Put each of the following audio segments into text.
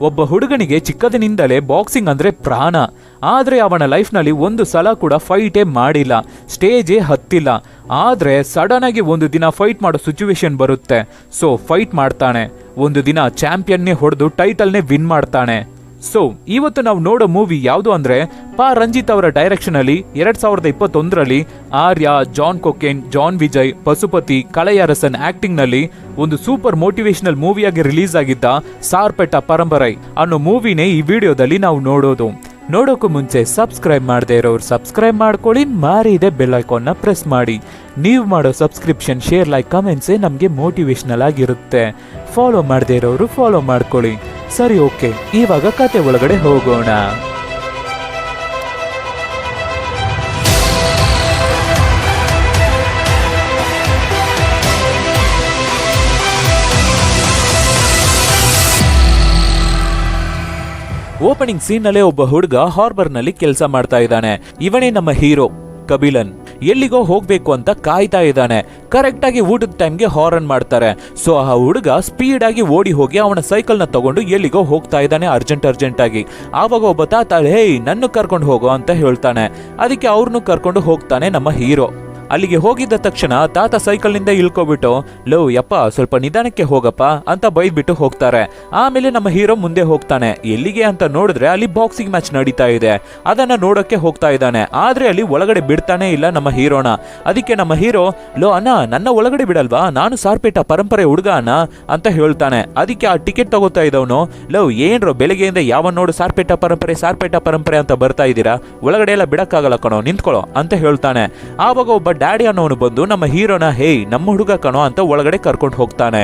ಒಬ್ಬ ಹುಡುಗನಿಗೆ ಚಿಕ್ಕದಿನಿಂದಲೇ ಬಾಕ್ಸಿಂಗ್ ಅಂದ್ರೆ ಪ್ರಾಣ. ಆದ್ರೆ ಅವನ ಲೈಫ್ನಲ್ಲಿ ಒಂದು ಸಲ ಕೂಡ ಫೈಟೇ ಮಾಡಿಲ್ಲ. ಸ್ಟೇಜೇ ಹತ್ತಿಲ್ಲ. ಆದ್ರೆ ಸಡನ್ ಆಗಿ ಒಂದು ದಿನ ಫೈಟ್ ಮಾಡೋ ಸಿಚುವೇಶನ್ ಬರುತ್ತೆ. ಸೊ, ಫೈಟ್ ಮಾಡ್ತಾನೆ. ಒಂದು ದಿನ ಚಾಂಪಿಯನ್ನೇ ಹೊಡೆದು ಟೈಟಲ್ನೇ ವಿನ್ ಮಾಡ್ತಾನೆ. ಸೊ ಇವತ್ತು ನಾವು ನೋಡೋ ಮೂವಿ ಯಾವುದು ಅಂದ್ರೆ ಪಾ ರಂಜಿತ್ ಅವರ ಡೈರೆಕ್ಷನ್ ಅಲ್ಲಿ ಎರಡ್ ಸಾವಿರದ ಇಪ್ಪತ್ತೊಂದರಲ್ಲಿ ಆರ್ಯ, ಜಾನ್ ಕೊಕೇನ್, ಜಾನ್ ವಿಜಯ್ ಪಶುಪತಿ ಕಳೆಯರಸನ್ ಆಕ್ಟಿಂಗ್ನಲ್ಲಿ ಒಂದು ಸೂಪರ್ ಮೋಟಿವೇಶನಲ್ ಮೂವಿಯಾಗಿ ರಿಲೀಸ್ ಆಗಿದ್ದ ಸಾರ್ಪೆಟ್ಟ ಪರಂಪರೈ ಅನ್ನೋ ಮೂವಿನೇ ಈ ವಿಡಿಯೋದಲ್ಲಿ ನಾವು ನೋಡೋದು. ನೋಡೋಕ್ಕೂ ಮುಂಚೆ ಸಬ್ಸ್ಕ್ರೈಬ್ ಮಾಡದೇ ಇರೋರು ಸಬ್ಸ್ಕ್ರೈಬ್ ಮಾಡ್ಕೊಳ್ಳಿ, ಮಾರಿದೆ ಬೆಲ್ ಐಕಾನ್ನ ಪ್ರೆಸ್ ಮಾಡಿ. ನೀವು ಮಾಡೋ ಸಬ್ಸ್ಕ್ರಿಪ್ಷನ್ ಶೇರ್ ಲೈಕ್ ಕಮೆಂಟ್ಸೇ ನಮಗೆ ಮೋಟಿವೇಶ್ನಲ್ ಆಗಿರುತ್ತೆ. ಫಾಲೋ ಮಾಡದೇ ಇರೋರು ಫಾಲೋ ಮಾಡ್ಕೊಳ್ಳಿ. ಸರಿ ಓಕೆ ಇವಾಗ ಕತೆ ಒಳಗಡೆ ಹೋಗೋಣ. ಓಪನಿಂಗ್ ಸೀನ್ ನಲ್ಲೇ ಒಬ್ಬ ಹುಡುಗ ಹಾರ್ಬರ್ನಲ್ಲಿ ಕೆಲಸ ಮಾಡ್ತಾ ಇದ್ದಾನೆ. ಇವನೇ ನಮ್ಮ ಹೀರೋ ಕಬಿಲನ್ ಎಲ್ಲಿಗೋ ಹೋಗ್ಬೇಕು ಅಂತ ಕಾಯ್ತಾ ಇದ್ದಾನೆ. ಕರೆಕ್ಟ್ ಆಗಿ ಊಟದ ಟೈಮ್ಗೆ ಹಾರನ್ ಮಾಡ್ತಾರೆ. ಸೊ ಆ ಹುಡುಗ ಸ್ಪೀಡ್ ಆಗಿ ಓಡಿ ಹೋಗಿ ಅವನ ಸೈಕಲ್ನ ತಗೊಂಡು ಎಲ್ಲಿಗೋ ಹೋಗ್ತಾ ಇದ್ದಾನೆ ಅರ್ಜೆಂಟ್ ಅರ್ಜೆಂಟ್ ಆಗಿ. ಆವಾಗ ಒಬ್ಬ ತಾತ, ಹೇಯ್ ನನ್ನ ಕರ್ಕೊಂಡು ಹೋಗೋ ಅಂತ ಹೇಳ್ತಾನೆ. ಅದಕ್ಕೆ ಅವ್ರನ್ನೂ ಕರ್ಕೊಂಡು ಹೋಗ್ತಾನೆ ನಮ್ಮ ಹೀರೋ. ಅಲ್ಲಿಗೆ ಹೋಗಿದ್ದ ತಕ್ಷಣ ತಾತ ಸೈಕಲ್ನಿಂದ ಇಳ್ಕೊಬಿಟ್ಟು ಲವ್ ಯಪ್ಪ, ಸ್ವಲ್ಪ ನಿಧಾನಕ್ಕೆ ಹೋಗಪ್ಪ ಅಂತ ಬೈದ್ಬಿಟ್ಟು ಹೋಗ್ತಾರೆ. ಆಮೇಲೆ ನಮ್ಮ ಹೀರೋ ಮುಂದೆ ಹೋಗ್ತಾನೆ. ಎಲ್ಲಿಗೆ ಅಂತ ನೋಡಿದ್ರೆ ಅಲ್ಲಿ ಬಾಕ್ಸಿಂಗ್ ಮ್ಯಾಚ್ ನಡೀತಾ ಇದೆ. ಅದನ್ನ ನೋಡೋಕೆ ಹೋಗ್ತಾ ಇದ್ದಾನೆ. ಆದ್ರೆ ಅಲ್ಲಿ ಒಳಗಡೆ ಬಿಡ್ತಾನೆ ಇಲ್ಲ ನಮ್ಮ ಹೀರೋನ. ಅದಕ್ಕೆ ನಮ್ಮ ಹೀರೋ, ಲೋ, ಅಣ್ಣ, ನನ್ನ ಒಳಗಡೆ ಬಿಡಲ್ವಾ? ನಾನು ಸಾರ್ಪೇಟ ಪರಂಪರೆ ಹುಡುಗ, ಅಣ್ಣ ಅಂತ ಹೇಳ್ತಾನೆ. ಅದಕ್ಕೆ ಆ ಟಿಕೆಟ್ ತಗೋತಾ ಇದ್ದವನು ಲವ್ ಏನ್ರೋ ಬೆಳಗ್ಗೆಯಿಂದ ಯಾವ ನೋಡು ಸಾರ್ಪೇಟ ಪರಂಪರೆ ಸಾರ್ಪೇಟ ಪರಂಪರೆ ಅಂತ ಬರ್ತಾ ಇದ್ದೀರಾ? ಒಳಗಡೆ ಎಲ್ಲ ಬಿಡಕ್ಕಾಗಲ್ಲ ಕಣೋ, ನಿಂತ್ಕೊಳ್ಳೋ ಅಂತ ಹೇಳ್ತಾನೆ. ಆವಾಗ ಒಬ್ಬ ಡ್ಯಾಡಿ ಅನ್ನೋನು ಬಂದು ನಮ್ಮ ಹೀರೋನ, ಹೇಯ್, ನಮ್ಮ ಹುಡುಗ ಕಣೋ ಅಂತ ಒಳಗಡೆ ಕರ್ಕೊಂಡು ಹೋಗ್ತಾನೆ.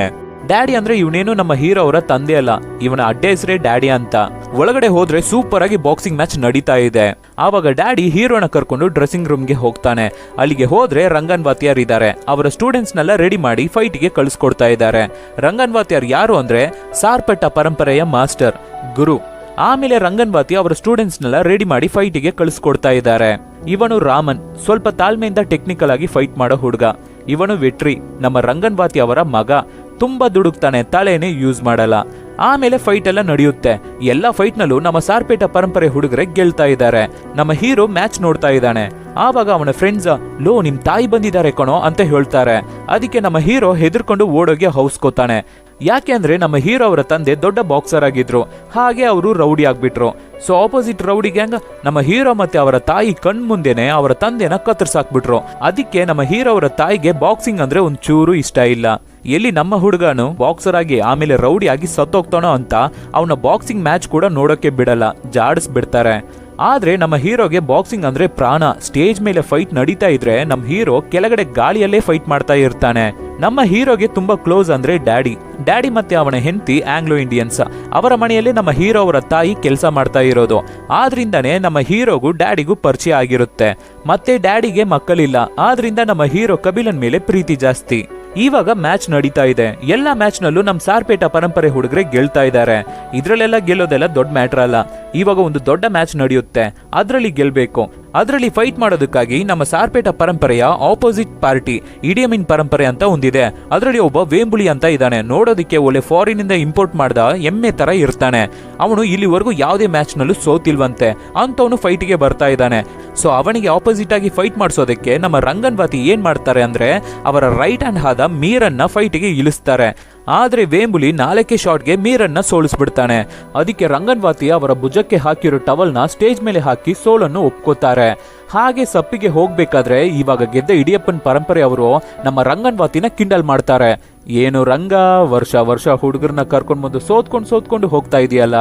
ಡ್ಯಾಡಿ ಅಂದ್ರೆ ಇವನೇನು ನಮ್ಮ ಹೀರೋ ಅವರ ತಂದೆ ಅಲ್ಲ, ಇವನ ಅಡ್ಡೆ ಹೆಸರೇ ಡ್ಯಾಡಿ ಅಂತ. ಒಳಗಡೆ ಹೋದ್ರೆ ಸೂಪರ್ ಆಗಿ ಬಾಕ್ಸಿಂಗ್ ಮ್ಯಾಚ್ ನಡೀತಾ ಇದೆ. ಆವಾಗ ಡ್ಯಾಡಿ ಹೀರೋನ ಕರ್ಕೊಂಡು ಡ್ರೆಸ್ಸಿಂಗ್ ರೂಮ್ಗೆ ಹೋಗ್ತಾನೆ. ಅಲ್ಲಿಗೆ ಹೋದ್ರೆ ರಂಗನ್ ವಾತ್ಯಾರ್ ಇದ್ದಾರೆ ಅವರ ಸ್ಟೂಡೆಂಟ್ಸ್ನೆಲ್ಲ ರೆಡಿ ಮಾಡಿ ಫೈಟ್ಗೆ ಕಳಿಸ್ಕೊಡ್ತಾ ಇದ್ದಾರೆ ರಂಗನ್ ವಾತ್ಯಾರ್ ಯಾರು ಅಂದ್ರೆ ಸಾರ್ಪೆಟ್ಟ ಪರಂಪರೆಯ ಮಾಸ್ಟರ್. ಗುರು ಆಮೇಲೆ ರಂಗನ್ವಾತಿ ಅವರ ಸ್ಟೂಡೆಂಟ್ಸ್ನೆಲ್ಲ ರೆಡಿ ಮಾಡಿ ಫೈಟಿಗೆ ಕಳಿಸ್ಕೊಡ್ತಾ ಇದ್ದಾರೆ. ಇವನು ರಾಮನ್, ಸ್ವಲ್ಪ ತಾಳ್ಮೆಯಿಂದ ಟೆಕ್ನಿಕಲ್ ಆಗಿ ಫೈಟ್ ಮಾಡೋ ಹುಡುಗ. ಇವನು ವೆಟ್ರಿ, ನಮ್ಮ ರಂಗನ್ವಾತಿ ಅವರ ಮಗ. ತುಂಬಾ ದುಡುಕ್ತಾನೆ, ತಲೆನೇ ಯೂಸ್ ಮಾಡಲ್ಲ. ಆಮೇಲೆ ಫೈಟ್ ಎಲ್ಲ ನಡೆಯುತ್ತೆ. ಎಲ್ಲ ಫೈಟ್ನಲ್ಲೂ ನಮ್ಮ ಸಾರ್ಪೇಟ ಪರಂಪರೆ ಹುಡುಗರೆ ಗೆಲ್ತಾ ಇದ್ದಾರೆ. ನಮ್ಮ ಹೀರೋ ಮ್ಯಾಚ್ ನೋಡ್ತಾ ಇದ್ದಾನೆ. ಆವಾಗ ಅವನ ಫ್ರೆಂಡ್ಸ್ ಲೋ, ನಿಮ್ ತಾಯಿ ಬಂದಿದ್ದಾರೆ ಕಣೋ ಅಂತ ಹೇಳ್ತಾರೆ. ಅದಕ್ಕೆ ನಮ್ಮ ಹೀರೋ ಹೆದರ್ಕೊಂಡು ಓಡೋಗಿ ಹೌಸ್ಕೋತಾನೆ ಯಾಕೆ ಅಂದ್ರೆ ನಮ್ಮ ಹೀರೋ ಅವರ ತಂದೆ ದೊಡ್ಡ ಬಾಕ್ಸರ್ ಆಗಿದ್ರು. ಹಾಗೆ ಅವರು ರೌಡಿ ಆಗ್ಬಿಟ್ರು. ಸೊ ಆಪೋಸಿಟ್ ರೌಡಿ ಗ್ಯಾಂಗ್ ನಮ್ಮ ಹೀರೋ ಮತ್ತೆ ಅವರ ತಾಯಿ ಕಣ್ ಮುಂದೆನೆ ಅವರ ತಂದೆನ ಕತ್ತರಿಸಾಕ್ಬಿಟ್ರು. ಅದಕ್ಕೆ ನಮ್ಮ ಹೀರೋ ಅವರ ತಾಯಿಗೆ ಬಾಕ್ಸಿಂಗ್ ಅಂದ್ರೆ ಒಂದ್ ಚೂರು ಇಷ್ಟ ಇಲ್ಲ. ಎಲ್ಲಿ ನಮ್ಮ ಹುಡುಗನು ಬಾಕ್ಸರ್ ಆಗಿ ಆಮೇಲೆ ರೌಡಿ ಆಗಿ ಸತ್ತೋಗ್ತಾನೋ ಅಂತ ಅವನ ಬಾಕ್ಸಿಂಗ್ ಮ್ಯಾಚ್ ಕೂಡ ನೋಡೋಕೆ ಬಿಡಲ್ಲ. ಜಾಡಿಸ್ಬಿಡ್ತಾರೆ. ಆದ್ರೆ ನಮ್ಮ ಹೀರೋಗೆ ಬಾಕ್ಸಿಂಗ್ ಅಂದ್ರೆ ಪ್ರಾಣ. ಸ್ಟೇಜ್ ಮೇಲೆ ಫೈಟ್ ನಡೀತಾ ಇದ್ರೆ ನಮ್ಮ ಹೀರೋ ಕೆಳಗಡೆ ಗಾಳಿಯಲ್ಲೇ ಫೈಟ್ ಮಾಡ್ತಾ ಇರ್ತಾನೆ. ನಮ್ಮ ಹೀರೋಗೆ ತುಂಬಾ ಕ್ಲೋಸ್ ಅಂದ್ರೆ ಡ್ಯಾಡಿ. ಡ್ಯಾಡಿ ಮತ್ತೆ ಅವನ ಹೆಂಡತಿ ಆಂಗ್ಲೋ ಇಂಡಿಯನ್ಸ್. ಅವರ ಮನೆಯಲ್ಲಿ ನಮ್ಮ ಹೀರೋ ಅವರ ತಾಯಿ ಕೆಲಸ ಮಾಡ್ತಾ ಇರೋದು. ಆದ್ರಿಂದಾನೇ ನಮ್ಮ ಹೀರೋಗೂ ಡ್ಯಾಡಿಗೂ ಪರಿಚಯ ಆಗಿರುತ್ತೆ. ಮತ್ತೆ ಡ್ಯಾಡಿಗೆ ಮಕ್ಕಳಿಲ್ಲ. ಆದ್ರಿಂದ ನಮ್ಮ ಹೀರೋ ಕಬಿಲನ್ ಮೇಲೆ ಪ್ರೀತಿ ಜಾಸ್ತಿ. ಇವಾಗ ಮ್ಯಾಚ್ ನಡೀತಾ ಇದೆ. ಎಲ್ಲ ಮ್ಯಾಚ್ ನಲ್ಲೂ ನಮ್ ಸಾರ್ಪೇಟ ಪರಂಪರೆ ಹುಡುಗರೆ ಗೆಲ್ತಾ ಇದ್ದಾರೆ ಇದ್ರಲ್ಲೆಲ್ಲ ಗೆಲ್ಲೋದೆಲ್ಲ ದೊಡ್ಡ ಮ್ಯಾಟರ್ ಅಲ್ಲ. ಇವಾಗ ಒಂದು ದೊಡ್ಡ ಮ್ಯಾಚ್ ನಡೆಯುತ್ತೆ. ಅದರಲ್ಲಿ ಗೆಲ್ಬೇಕು. ಅದರಲ್ಲಿ ಫೈಟ್ ಮಾಡೋದಕ್ಕಾಗಿ ನಮ್ಮ ಸಾರ್ಪೇಟ ಪರಂಪರೆಯ ಆಪೋಸಿಟ್ ಪಾರ್ಟಿ ಇಡಿಯಮಿನ್ ಪರಂಪರೆ ಅಂತ ಒಂದಿದೆ. ಅದರಲ್ಲಿ ಒಬ್ಬ ವೇಂಬುಳಿ ಅಂತ ಇದ್ದಾನೆ ನೋಡೋದಕ್ಕೆ ಒಳ್ಳೆ ಫಾರಿನ್ ಇಂದ ಇಂಪೋರ್ಟ್ ಮಾಡಿದ ಎಮ್ಮೆ ತರ ಇರ್ತಾನೆ. ಅವನು ಇಲ್ಲಿವರೆಗೂ ಯಾವುದೇ ಮ್ಯಾಚ್ ನಲ್ಲೂ ಸೋತಿಲ್ವಂತೆ ಅಂತವನು ಫೈಟ್ಗೆ ಬರ್ತಾ ಇದ್ದಾನೆ ಸೊ ಅವನಿಗೆ ಆಪೋಸಿಟ್ ಆಗಿ ಫೈಟ್ ಮಾಡಿಸೋದಕ್ಕೆ ನಮ್ಮ ರಂಗನ್ವಾತಿ ಏನ್ ಮಾಡ್ತಾರೆ ಅಂದ್ರೆ ಅವರ ರೈಟ್ ಹ್ಯಾಂಡ್ ಆದ ಮೀರನ್ನ ಫೈಟ್ಗೆ ಇಳಿಸ್ತಾರೆ. ಆದ್ರೆ ವೇಂಬುಲಿ ನಾಲ್ಕೆ ಶಾಟ್ಗೆ ಮೀರನ್ನ ಸೋಲಿಸ್ಬಿಡ್ತಾನೆ. ಅದಕ್ಕೆ ರಂಗನ್ವಾತಿ ಅವರ ಭುಜಕ್ಕೆ ಹಾಕಿರೋ ಟವಲ್ನ ಸ್ಟೇಜ್ ಮೇಲೆ ಹಾಕಿ ಸೋಲನ್ನು ಒಪ್ಕೋತಾರೆ. ಹಾಗೆ ಸಪ್ಪಿಗೆ ಹೋಗ್ಬೇಕಾದ್ರೆ ಇವಾಗ ಗೆದ್ದ ಇಡಿಯಪ್ಪನ್ ಪರಂಪರೆ ಅವರು ನಮ್ಮ ರಂಗನ್ವಾತಿನ ಕಿಂಡಲ್ ಮಾಡ್ತಾರೆ. ಏನು ರಂಗ, ವರ್ಷ ವರ್ಷ ಹುಡುಗರನ್ನ ಕರ್ಕೊಂಡು ಬಂದು ಸೋತ್ಕೊಂಡು ಸೋತ್ಕೊಂಡು ಹೋಗ್ತಾ ಇದೆಯಲ್ಲ?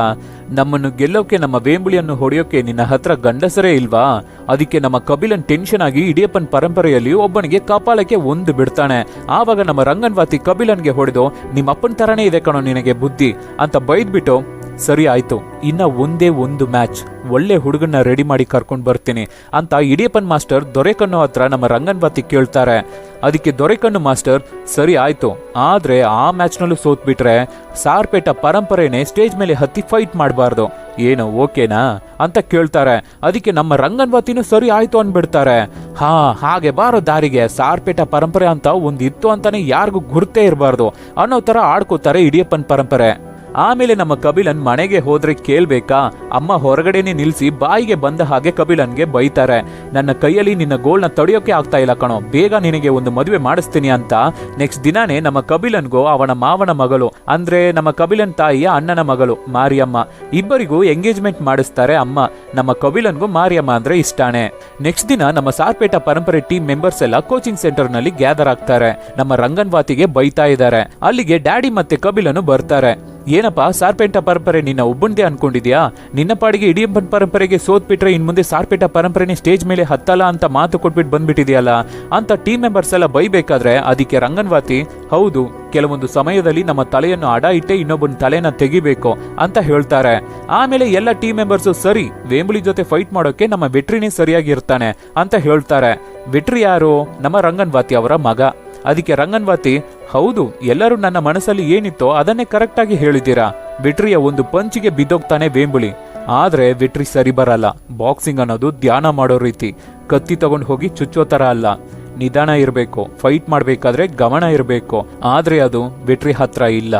ನಮ್ಮನ್ನು ಗೆಲ್ಲೋಕೆ, ನಮ್ಮ ವೇಂಬುಳಿಯನ್ನು ಹೊಡೆಯೋಕೆ ನಿನ್ನ ಹತ್ರ ಗಂಡಸರೇ ಇಲ್ವಾ? ಅದಕ್ಕೆ ನಮ್ಮ ಕಬಿಲನ್ ಟೆನ್ಷನ್ ಆಗಿ ಇಡಿಯಪ್ಪನ್ ಪರಂಪರೆಯಲ್ಲಿ ಒಬ್ಬನಿಗೆ ಕಪಾಲಕ್ಕೆ ಒಂದು ಬಿಡ್ತಾನೆ. ಆವಾಗ ನಮ್ಮ ರಂಗನ್ವಾತಿ ಕಬಿಲನ್ಗೆ ಹೊಡೆದು, ನಿಮ್ಮ ಅಪ್ಪನ ತರನೇ ಇದೆ ಕಣೋ ನಿನಗೆ ಬುದ್ಧಿ ಅಂತ ಬೈದ್ಬಿಟ್ಟು, ಸರಿ ಆಯ್ತು, ಇನ್ನ ಒಂದೇ ಒಂದು ಮ್ಯಾಚ್, ಒಳ್ಳೆ ಹುಡುಗನ್ನ ರೆಡಿ ಮಾಡಿ ಕರ್ಕೊಂಡು ಬರ್ತೀನಿ ಅಂತ ಇಡಿಯಪ್ಪನ್ ಮಾಸ್ಟರ್ ದೊರೆಕಣ್ಣು ಹತ್ರ ನಮ್ಮ ರಂಗನ್ವಾತಿ ಕೇಳ್ತಾರೆ. ಅದಕ್ಕೆ ದೊರೆಕಣ್ಣು ಮಾಸ್ಟರ್, ಸರಿ ಆಯ್ತು ಆದ್ರೆ ಆ ಮ್ಯಾಚ್ನಲ್ಲೂ ಸೋತ್ಬಿಟ್ರೆ ಸಾರ್ಪೇಟ ಪರಂಪರೆನೇ ಸ್ಟೇಜ್ ಮೇಲೆ ಹತ್ತಿ ಫೈಟ್ ಮಾಡಬಾರ್ದು. ಏನು, ಓಕೆನಾ? ಅಂತ ಕೇಳ್ತಾರೆ. ಅದಕ್ಕೆ ನಮ್ಮ ರಂಗನ್ವತಿನೂ ಸರಿ ಆಯ್ತು ಅಂದ್ಬಿಡ್ತಾರೆ. ಹಾ, ಹಾಗೆ ಬಾರೋ ದಾರಿಗೆ ಸಾರ್ಪೇಟ ಪರಂಪರೆ ಅಂತ ಒಂದಿತ್ತು ಅಂತಾನೆ ಯಾರಿಗೂ ಗುರ್ತೇ ಇರಬಾರ್ದು ಅನ್ನೋ ತರ ಆಡ್ಕೋತಾರೆ ಇಡಿಯಪ್ಪನ್ ಪರಂಪರೆ. ಆಮೇಲೆ ನಮ್ಮ ಕಬಿಲನ್ ಮನೆಗೆ ಹೋದ್ರೆ ಕೇಳ್ಬೇಕಾ? ಅಮ್ಮ ಹೊರಗಡೆನೆ ನಿಲ್ಸಿ ಬಾಯಿಗೆ ಬಂದ ಹಾಗೆ ಕಬಿಲನ್ಗೆ ಬೈತಾರೆ. ನನ್ನ ಕೈಯಲ್ಲಿ ನಿನ್ನ ಗೋಲ್ನ ತಡೆಯೋಕೆ ಆಗ್ತಾ ಇಲ್ಲ ಕಣೋ. ಬೇಗ ನಿನಗೆ ಒಂದು ಮದುವೆ ಮಾಡಿಸ್ತೀನಿ ಅಂತ. ನೆಕ್ಸ್ಟ್ ದಿನಾನೇ ನಮ್ಮ ಕಬಿಲನ್ಗೋ ಅವನ ಮಾವನ ಮಗಳು, ಅಂದ್ರೆ ನಮ್ಮ ಕಬಿಲನ್ ತಾಯಿಯ ಅಣ್ಣನ ಮಗಳು, ಮಾರಿಯಮ್ಮ. ಇಬ್ಬರಿಗೂ ಎಂಗೇಜ್ಮೆಂಟ್ ಮಾಡಿಸ್ತಾರೆ ಅಮ್ಮ. ನಮ್ಮ ಕಬಿಲನ್ಗೂ ಮಾರಿಯಮ್ಮ ಅಂದ್ರೆ ಇಷ್ಟಾನೆ. ನೆಕ್ಸ್ಟ್ ದಿನ ನಮ್ಮ ಸಾರ್ಪೇಟ ಪರಂಪರೆ ಟೀಮ್ ಮೆಂಬರ್ಸ್ ಎಲ್ಲ ಕೋಚಿಂಗ್ ಸೆಂಟರ್ನಲ್ಲಿ ಗ್ಯಾದರ್ ಆಗ್ತಾರೆ. ನಮ್ಮ ರಂಗನ್ವಾತಿಗೆ ಬೈತಾ ಇದ್ದಾರೆ. ಅಲ್ಲಿಗೆ ಡ್ಯಾಡಿ ಮತ್ತೆ ಕಬಿಲನ್ ಬರ್ತಾರೆ. ಏನಪ್ಪ ಸಾರ್ಪೇಟ ಪರಂಪರೆ ನಿನ್ನ ಒಬ್ಬಂದೇ ಅನ್ಕೊಂಡಿದ್ಯಾ? ನಿನ್ನ ಪಾಡಿಗೆ ಇಡಿಯಪ್ಪನ್ ಪರಂಪರೆಗೆ ಸೋತ್ ಬಿಟ್ರೆ ಇನ್ ಮುಂದೆ ಸಾರ್ಪೇಟ ಪರಂಪರೆನೇ ಸ್ಟೇಜ್ ಮೇಲೆ ಹತ್ತಲ್ಲ ಅಂತ ಮಾತು ಕೊಟ್ಬಿಟ್ಟು ಬಂದ್ಬಿಟ್ಟಿದೆಯಲ್ಲ? ಅಂತ ಟೀಮ್ ಮೆಂಬರ್ಸ್ ಎಲ್ಲ ಬೈಬೇಕಾದ್ರೆ ಅದಕ್ಕೆ ರಂಗನ್ವಾತಿ, ಹೌದು, ಕೆಲವೊಂದು ಸಮಯದಲ್ಲಿ ನಮ್ಮ ತಲೆಯನ್ನು ಅಡ ಇಟ್ಟೆ ಇನ್ನೊಬ್ಬನ ತಲೆನ ತೆಗಿಬೇಕು ಅಂತ ಹೇಳ್ತಾರೆ. ಆಮೇಲೆ ಎಲ್ಲ ಟೀಮ್ ಮೆಂಬರ್ಸ್ ಸರಿ, ವೇಂಬುಲಿ ಜೊತೆ ಫೈಟ್ ಮಾಡೋಕೆ ನಮ್ಮ ವೆಟ್ರಿನೇ ಸರಿಯಾಗಿರ್ತಾನೆ ಅಂತ ಹೇಳ್ತಾರೆ. ವೆಟ್ರಿ ಯಾರು? ನಮ್ಮ ರಂಗನ್ವಾತಿ ಅವರ ಮಗ. ಅದಕ್ಕೆ ರಂಗನ್ವಾತಿ, ಹೌದು, ಎಲ್ಲರೂ ನನ್ನ ಮನಸ್ಸಲ್ಲಿ ಏನಿತ್ತೋ ಅದನ್ನೇ ಕರೆಕ್ಟಾಗಿ ಹೇಳಿದ್ದೀರಾ? ವಿಟ್ರಿಯ ಒಂದು ಪಂಚಿಗೆ ಬಿದ್ದೋಗ್ತಾನೆ ವೇಂಬುಳಿ ಆದ್ರೆ ವಿಟ್ರಿ ಸರಿ ಬರಲ್ಲ. ಬಾಕ್ಸಿಂಗ್ ಅನ್ನೋದು ಧ್ಯಾನ ಮಾಡೋ ರೀತಿ. ಕತ್ತಿ ತಗೊಂಡು ಹೋಗಿ ಚುಚ್ಚೋ ತರ ಅಲ್ಲ. ನಿಧಾನ ಇರಬೇಕು ಫೈಟ್ ಮಾಡಬೇಕಾದ್ರೆ ಗಮನ ಇರಬೇಕು. ಆದ್ರೆ ಅದು ವಿಟ್ರಿ ಹತ್ರ ಇಲ್ಲ.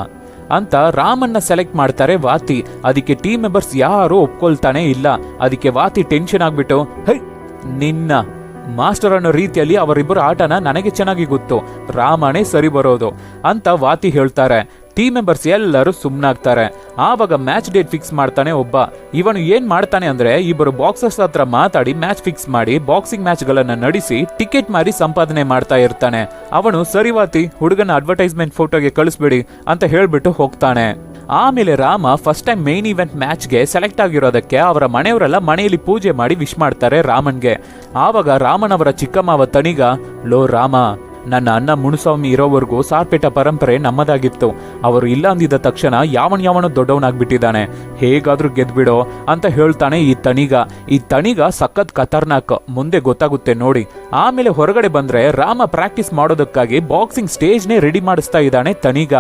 ಅಂತ ರಾಮನ್ನ ಸೆಲೆಕ್ಟ್ ಮಾಡ್ತಾರೆ ವಾತಿ. ಅದಕ್ಕೆ ಟೀಮ್ ಮೆಂಬರ್ಸ್ ಯಾರು ಒಪ್ಕೊಳ್ತಾನೆ ಇಲ್ಲ. ಅದಕ್ಕೆ ವಾತಿ ಟೆನ್ಷನ್ ಆಗ್ಬಿಟ್ಟು, ಹೈ, ನಿನ್ನ ಮಾಸ್ಟರ್ ಅನ್ನೋ ರೀತಿಯಲ್ಲಿ ಅವರಿಬ್ಬರ ಆಟನ ನನಗೆ ಚೆನ್ನಾಗಿ ಗೊತ್ತು. ರಾಮನೇ ಸರಿ ಬರೋದು ಅಂತ ವಾತಿ ಹೇಳ್ತಾರೆ. ಟೀಮ್ ಮೆಂಬರ್ಸ್ ಎಲ್ಲರೂ ಸುಮ್ಮನಾಗ್ತಾರೆ ಆವಾಗ ಮ್ಯಾಚ್ ಡೇಟ್ ಫಿಕ್ಸ್ ಮಾಡ್ತಾನೆ ಒಬ್ಬ. ಇವನು ಏನ್ ಮಾಡ್ತಾನೆ ಅಂದ್ರೆ ಇಬ್ಬರು ಬಾಕ್ಸರ್ಸ್ ಹತ್ರ ಮಾತಾಡಿ ಮ್ಯಾಚ್ ಫಿಕ್ಸ್ ಮಾಡಿ ಬಾಕ್ಸಿಂಗ್ ಮ್ಯಾಚ್ ಗಳನ್ನ ನಡೆಸಿ ಟಿಕೆಟ್ ಮಾರಿ ಸಂಪಾದನೆ ಮಾಡ್ತಾ ಇರ್ತಾನೆ. ಅವನು ಸರಿವಾತಿ ಹುಡುಗನ ಅಡ್ವರ್ಟೈಸ್ಮೆಂಟ್ ಫೋಟೋಗೆ ಕಳಿಸ್ಬೇಡಿ ಅಂತ ಹೇಳ್ಬಿಟ್ಟು ಹೋಗ್ತಾನೆ. ಆಮೇಲೆ Rama first time main event ಮ್ಯಾಚ್ಗೆ select ಆಗಿರೋದಕ್ಕೆ ಅವರ ಮನೆಯವರೆಲ್ಲ ಮನೆಯಲ್ಲಿ ಪೂಜೆ ಮಾಡಿ ವಿಶ್ ಮಾಡ್ತಾರೆ ರಾಮನ್ಗೆ. ಆವಾಗ ರಾಮನ್ ಅವರ ಚಿಕ್ಕಮ್ಮವ ತಣಿಗ, ಲೋ ರಾಮ, ನನ್ನ ಅಣ್ಣ ಮುನುಸ್ವಾಮಿ ಇರೋವರೆಗೂ ಸಾರ್ಪೇಟ ಪರಂಪರೆ ನಮ್ಮದಾಗಿತ್ತು. ಅವರು ಇಲ್ಲ ಅಂದಿದ್ದ ತಕ್ಷಣ ಯಾವನ್ ಯಾವನು ದೊಡ್ಡವನಾಗ್ಬಿಟ್ಟಿದ್ದಾನೆ. ಹೇಗಾದ್ರೂ ಗೆದ್ಬಿಡೋ ಅಂತ ಹೇಳ್ತಾನೆ ಈ ತಣಿಗ. ಈ ತಣಿಗ ಸಖತ್ ಖತರ್ನಾಕ್. ಮುಂದೆ ಗೊತ್ತಾಗುತ್ತೆ ನೋಡಿ. ಆಮೇಲೆ ಹೊರಗಡೆ ಬಂದ್ರೆ ರಾಮ ಪ್ರಾಕ್ಟೀಸ್ ಮಾಡೋದಕ್ಕಾಗಿ ಬಾಕ್ಸಿಂಗ್ ಸ್ಟೇಜ್ನೇ ರೆಡಿ ಮಾಡಿಸ್ತಾ ಇದ್ದಾನೆ ತಣಿಗ.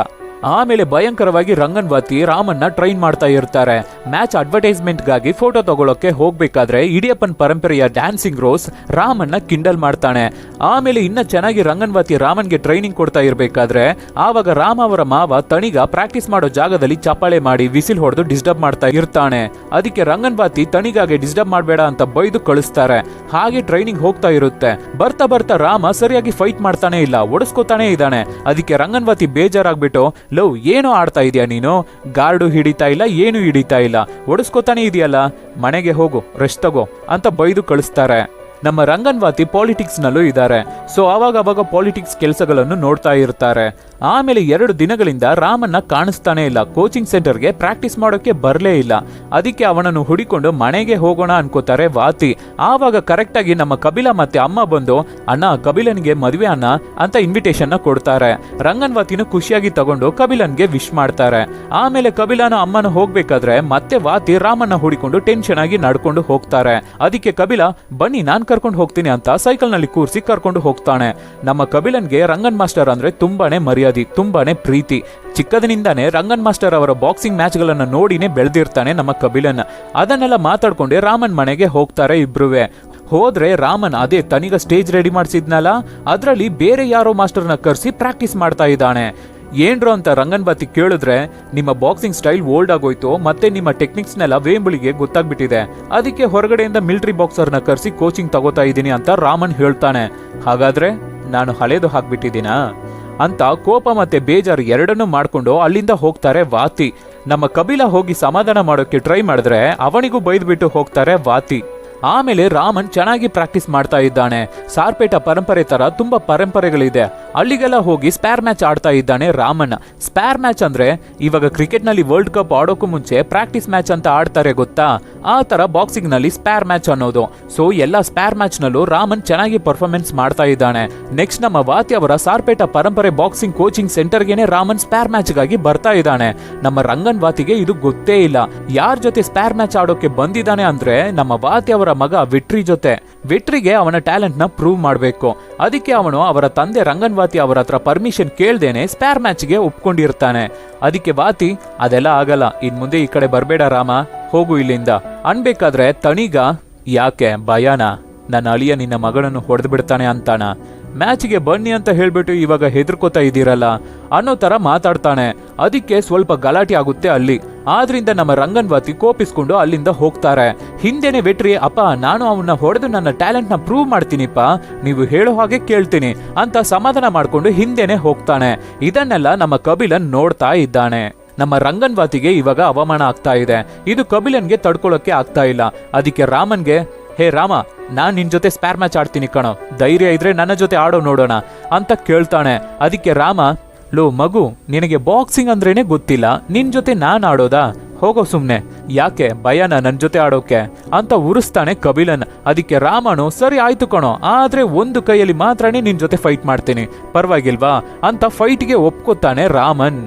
ಆಮೇಲೆ ಭಯಂಕರವಾಗಿ ರಂಗನ್ವಾತಿ ರಾಮನ್ನ ಟ್ರೈನ್ ಮಾಡ್ತಾ ಇರ್ತಾರೆ. ಮ್ಯಾಚ್ ಅಡ್ವರ್ಟೈಸ್ಮೆಂಟ್ಗಾಗಿ ಫೋಟೋ ತಗೊಳ್ಳೋಕೆ ಹೋಗ್ಬೇಕಾದ್ರೆ ಇಡಿಯಪ್ಪನ್ ಪರಂಪರೆಯ ಡ್ಯಾನ್ಸಿಂಗ್ ರೋಸ್ ರಾಮನ್ನ ಕಿಂಡಲ್ ಮಾಡ್ತಾನೆ. ಆಮೇಲೆ ಇನ್ನ ಚೆನ್ನಾಗಿ ರಂಗನ್ವಾತಿ ರಾಮನ್ಗೆ ಟ್ರೈನಿಂಗ್ ಕೊಡ್ತಾ ಇರಬೇಕಾದ್ರೆ ಆವಾಗ ರಾಮ ಅವರ ಮಾವ ತಣಿಗ ಪ್ರಾಕ್ಟೀಸ್ ಮಾಡೋ ಜಾಗದಲ್ಲಿ ಚಪ್ಪಾಳೆ ಮಾಡಿ ವಿಸಿಲ್ ಹೊಡೆದು ಡಿಸ್ಟರ್ಬ್ ಮಾಡ್ತಾ ಇರ್ತಾನೆ. ಅದಕ್ಕೆ ರಂಗನ್ವಾತಿ ತಣಿಗಾಗೆ ಡಿಸ್ಟರ್ಬ್ ಮಾಡಬೇಡ ಅಂತ ಬೈದು ಕಳಿಸ್ತಾರೆ. ಹಾಗೆ ಟ್ರೈನಿಂಗ್ ಹೋಗ್ತಾ ಇರುತ್ತೆ. ಬರ್ತಾ ಬರ್ತಾ ರಾಮ ಸರಿಯಾಗಿ ಫೈಟ್ ಮಾಡ್ತಾನೆ ಇಲ್ಲ ಒಡಿಸ್ಕೋತಾನೆ ಇದ್ದಾನೆ. ಅದಕ್ಕೆ ರಂಗನ್ವಾತಿ ಬೇಜಾರಾಗ್ಬಿಟ್ಟು ಲವ್ ಏನು ಆಡ್ತಾ ಇದೆಯಾ ನೀನು? ಗಾರ್ಡು ಹಿಡಿತಾ ಇಲ್ಲ, ಏನು ಹಿಡಿತಾ ಇಲ್ಲ. ಒಡಿಸ್ಕೋತಾನೆ ಇದೆಯಲ್ಲ? ಮನೆಗೆ ಹೋಗು ರೆಸ್ಟ್ ತಗೋ ಅಂತ ಬೈದು ಕಳಿಸ್ತಾರೆ. ನಮ್ಮ ರಂಗನ್ವಾತಿ ಪಾಲಿಟಿಕ್ಸ್ ನಲ್ಲೂ ಇದ್ದಾರೆ. ಸೊ ಅವಾಗ ಅವಾಗ ಪಾಲಿಟಿಕ್ಸ್ ಕೆಲಸಗಳನ್ನು ನೋಡ್ತಾ ಇರ್ತಾರೆ. ಆಮೇಲೆ ಎರಡು ದಿನಗಳಿಂದ ರಾಮನ್ನ ಕಾಣಿಸ್ತಾನೆ ಇಲ್ಲ. ಕೋಚಿಂಗ್ ಸೆಂಟರ್ಗೆ ಪ್ರಾಕ್ಟೀಸ್ ಮಾಡೋಕೆ ಬರಲೇ ಇಲ್ಲ. ಅದಕ್ಕೆ ಅವನನ್ನು ಹುಡಿಕೊಂಡು ಮನೆಗೆ ಹೋಗೋಣ ಅನ್ಕೋತಾರೆ ವಾತಿ. ಆವಾಗ ಕರೆಕ್ಟಾಗಿ ನಮ್ಮ ಕಬಿಲ ಮತ್ತೆ ಅಮ್ಮ ಬಂದು, ಅಣ್ಣ ಕಬಿಲನ್ಗೆ ಮದುವೆ ಅಣ್ಣ ಅಂತ ಇನ್ವಿಟೇಷನ್ನ ಕೊಡ್ತಾರೆ. ರಂಗನ್ವಾತಿನ ಖುಷಿಯಾಗಿ ತಗೊಂಡು ಕಬಿಲನ್ಗೆ ವಿಶ್ ಮಾಡ್ತಾರೆ. ಆಮೇಲೆ ಕಬಿಲನ ಅಮ್ಮನ ಹೋಗ್ಬೇಕಾದ್ರೆ ಮತ್ತೆ ವಾತಿ ರಾಮನ್ನ ಹುಡಿಕೊಂಡು ಟೆನ್ಷನ್ ಆಗಿ ನಡ್ಕೊಂಡು ಹೋಗ್ತಾರೆ. ಅದಕ್ಕೆ ಕಬಿಲ ಬನ್ನಿ, ನಾನ್ ಕರ್ಕೊಂಡು ಹೋಗ್ತೀನಿ ಅಂತ ಸೈಕಲ್ನಲ್ಲಿ ಕೂರಿಸಿ ಕರ್ಕೊಂಡು ಹೋಗ್ತಾನೆ. ನಮ್ಮ ಕಬಿಲನ್ಗೆ ರಂಗನ್ ಮಾಸ್ಟರ್ ಅಂದ್ರೆ ತುಂಬಾನೇ ಮರ್ಯಾದೆ, ತುಂಬಾನೇ ಪ್ರೀತಿ. ಚಿಕ್ಕದಿನಿಂದಾನೇ ರಂಗನ್ ಮಾಸ್ಟರ್ ಅವರ ಬಾಕ್ಸಿಂಗ್ ಮ್ಯಾಚ್ ಗಳನ್ನ ನೋಡಿನೇ ಬೆಳೆದಿರ್ತಾನೆ ನಮ್ಮ ಕಬಿಲನ್ ಅದನ್ನೆಲ್ಲ ಮಾತಾಡ್ಕೊಂಡೆ ರಾಮನ್ ಮನೆಗೆ ಹೋಗ್ತಾರೆ ಇಬ್ರುವೆ. ಹೋದ್ರೆ ರಾಮನ್ ಅದೇ ತನಿಗ ಸ್ಟೇಜ್ ರೆಡಿ ಮಾಡಿಸಿದ್ನಲ್ಲ? ಅದ್ರಲ್ಲಿ ಬೇರೆ ಯಾರೋ ಮಾಸ್ಟರ್ನ ಕರೆಸಿ ಪ್ರಾಕ್ಟೀಸ್ ಮಾಡ್ತಾ ಇದ್ದಾನೆ. ಏನ್ರು ಅಂತ ರಂಗನ್ಬಾತಿ ಕೇಳಿದ್ರೆ ನಿಮ್ಮ ಬಾಕ್ಸಿಂಗ್ ಸ್ಟೈಲ್ ಓಲ್ಡ್ ಆಗೋಯ್ತು ಮತ್ತೆ ನಿಮ್ಮ ಟೆಕ್ನಿಕ್ಸ್ನೆಲ್ಲ ವೇಂಬುಳಿಗೆ ಗೊತ್ತಾಗ್ಬಿಟ್ಟಿದೆ. ಅದಕ್ಕೆ ಹೊರಗಡೆಯಿಂದ ಮಿಲಿಟರಿ ಬಾಕ್ಸರ್ನ ಕರೆಸಿ ಕೋಚಿಂಗ್ ತಗೋತಾ ಇದ್ದೀನಿ ಅಂತ ರಾಮನ್ ಹೇಳ್ತಾನೆ. ಹಾಗಾದ್ರೆ ನಾನು ಹಳೇದು ಹಾಕ್ಬಿಟ್ಟಿದ್ದೀನಾ? ಅಂತ ಕೋಪ ಮತ್ತೆ ಬೇಜಾರು ಎರಡನ್ನೂ ಮಾಡ್ಕೊಂಡು ಅಲ್ಲಿಂದ ಹೋಗ್ತಾರೆ ವಾತಿ. ನಮ್ಮ ಕಬಿಲ ಹೋಗಿ ಸಮಾಧಾನ ಮಾಡೋಕೆ ಟ್ರೈ ಮಾಡಿದ್ರೆ ಅವನಿಗೂ ಬೈದ್ಬಿಟ್ಟು ಹೋಗ್ತಾರೆ ವಾತಿ. ಆಮೇಲೆ ರಾಮನ್ ಚೆನ್ನಾಗಿ ಪ್ರಾಕ್ಟೀಸ್ ಮಾಡ್ತಾ ಇದ್ದಾನೆ. ಸಾರ್ಪೇಟ ಪರಂಪರೆ ತರ ತುಂಬಾ ಪರಂಪರೆಗಳಿದೆ. ಅಲ್ಲಿಗೆಲ್ಲ ಹೋಗಿ ಸ್ಪೇರ್ ಮ್ಯಾಚ್ ಆಡ್ತಾ ಇದ್ದಾನೆ ರಾಮನ್. ಸ್ಪೇರ್ ಮ್ಯಾಚ್ ಅಂದ್ರೆ ಇವಾಗ ಕ್ರಿಕೆಟ್ನಲ್ಲಿ ವರ್ಲ್ಡ್ ಕಪ್ ಆಡೋಕ್ಕೂ ಮುಂಚೆ ಪ್ರಾಕ್ಟೀಸ್ ಮ್ಯಾಚ್ ಅಂತ ಆಡ್ತಾರೆ ಗೊತ್ತಾ? ಆ ತರ ಬಾಕ್ಸಿಂಗ್ನಲ್ಲಿ ಸ್ಪೇರ್ ಮ್ಯಾಚ್ ಅನ್ನೋದು. ಸೊ ಎಲ್ಲ ಸ್ಪೇರ್ ಮ್ಯಾಚ್ ನಲ್ಲೂ ರಾಮನ್ ಚೆನ್ನಾಗಿ ಪರ್ಫಾರ್ಮೆನ್ಸ್ ಮಾಡ್ತಾ ಇದ್ದಾನೆ. ನೆಕ್ಸ್ಟ್ ನಮ್ಮ ವಾತಿ ಅವರ ಸಾರ್ಪೇಟ ಪರಂಪರೆ ಬಾಕ್ಸಿಂಗ್ ಕೋಚಿಂಗ್ ಸೆಂಟರ್ಗೆನೆ ರಾಮನ್ ಸ್ಪೇರ್ ಮ್ಯಾಚ್ಗಾಗಿ ಬರ್ತಾ ಇದ್ದಾನೆ. ನಮ್ಮ ರಂಗನ್ ವಾತಿಗೆ ಇದು ಗೊತ್ತೇ ಇಲ್ಲ. ಯಾರ ಜೊತೆ ಸ್ಪೇರ್ ಮ್ಯಾಚ್ ಆಡೋಕೆ ಬಂದಿದ್ದಾನೆ ಅಂದ್ರೆ ನಮ್ಮ ವಾತಿ ಅವರ ಮಗ ವಿಟ್ರಿ ಜೊತೆ. ವಿಟ್ರಿಗೆ ಅವನ ಟ್ಯಾಲೆಂಟ್ನ ಪ್ರೂವ್ ಮಾಡಬೇಕು. ಅದಕ್ಕೆ ಅವನು ಅವರ ತಂದೆ ರಂಗನ್ವಾತಿ ಅವರ ಹತ್ರ ಪರ್ಮಿಷನ್ ಕೇಳ್ದೇನೆ ಸ್ಪೇರ್ ಮ್ಯಾಚ್ಗೆ ಒಪ್ಕೊಂಡಿರ್ತಾನೆ. ಅದಕ್ಕೆ ವಾತಿ, ಅದೆಲ್ಲ ಆಗಲ್ಲ. ಇನ್ ಮುಂದೆ ಈ ಕಡೆ ಬರಬೇಡ ರಾಮ. ಹೋಗು ಇಲ್ಲಿಂದ. ಅನ್ಬೇಕಾದ್ರೆ ತಣಿಗ, ಯಾಕೆ ಭಯಾನ? ನನ್ನ ಅಳಿಯ ನಿನ್ನ ಮಗಳನ್ನು ಹೊಡೆದು ಬಿಡ್ತಾನೆ ಅಂತಾನ. ಮ್ಯಾಚ್ಗೆ ಬನ್ನಿ ಅಂತ ಹೇಳ್ಬಿಟ್ಟು ಇವಾಗ ಹೆದರ್ಕೋತಾ ಇದ್ದೀರಲ್ಲ? ಅನ್ನೋ ತರ ಮಾತಾಡ್ತಾನೆ. ಅದಕ್ಕೆ ಸ್ವಲ್ಪ ಗಲಾಟೆ ಆಗುತ್ತೆ ಅಲ್ಲಿ. ಆದ್ರಿಂದ ನಮ್ಮ ರಂಗನ್ವಾತಿ ಕೋಪಿಸ್ಕೊಂಡು ಅಲ್ಲಿಂದ ಹೋಗ್ತಾರೆ. ಹಿಂದೆನೆ ವೆಟ್ರಿ, ಅಪ್ಪ, ನಾನು ಅವನ್ನ ಹೊಡೆದು ನನ್ನ ಟ್ಯಾಲೆಂಟ್ನ ಪ್ರೂವ್ ಮಾಡ್ತೀನಿಪ್ಪ. ನೀವು ಹೇಳೋ ಹಾಗೆ ಕೇಳ್ತೀನಿ ಅಂತ ಸಮಾಧಾನ ಮಾಡ್ಕೊಂಡು ಹಿಂದೆನೆ ಹೋಗ್ತಾನೆ. ಇದನ್ನೆಲ್ಲ ನಮ್ಮ ಕಬಿಲನ್ ನೋಡ್ತಾ ಇದ್ದಾನೆ. ನಮ್ಮ ರಂಗನ್ವಾತಿಗೆ ಇವಾಗ ಅವಮಾನ ಆಗ್ತಾ ಇದೆ. ಇದು ಕಬಿಲನ್ಗೆ ತಡ್ಕೊಳ್ಳೋಕೆ ಆಗ್ತಾ ಇಲ್ಲ. ಅದಕ್ಕೆ ರಾಮನ್ಗೆ ಹೇ ರಾಮ, ನಾನ್ ನಿನ್ ಜೊತೆ ಸ್ಪ್ಯಾರ್ ಮ್ಯಾಚ್ ಆಡ್ತೀನಿ ಕಣೋ. ಧೈರ್ಯ ಇದ್ರೆ ನನ್ನ ಜೊತೆ ಆಡೋ ನೋಡೋಣ ಅಂತ ಕೇಳ್ತಾನೆ. ಅದಕ್ಕೆ ರಾಮ, ಲೋ ಮಗು, ನಿನಗೆ ಬಾಕ್ಸಿಂಗ್ ಅಂದ್ರೇನೆ ಗೊತ್ತಿಲ್ಲ, ನಿನ್ ಜೊತೆ ನಾನು ಆಡೋದಾ? ಹೋಗೋ ಸುಮ್ನೆ. ಯಾಕೆ? ಭಯನ ನನ್ನ ಜೊತೆ ಆಡೋಕೆ? ಅಂತ ಉರಿಸ್ತಾನೆ ಕಬಿಲನ್ ಅದಕ್ಕೆ ರಾಮನು, ಸರಿ ಆಯ್ತು ಕಣೋ, ಆದ್ರೆ ಒಂದು ಕೈಯಲ್ಲಿ ಮಾತ್ರನೇ ನಿನ್ ಜೊತೆ ಫೈಟ್ ಮಾಡ್ತೀನಿ. ಪರವಾಗಿಲ್ವಾ? ಅಂತ ಫೈಟ್ಗೆ ಒಪ್ಕೋತಾನೆ ರಾಮನ್.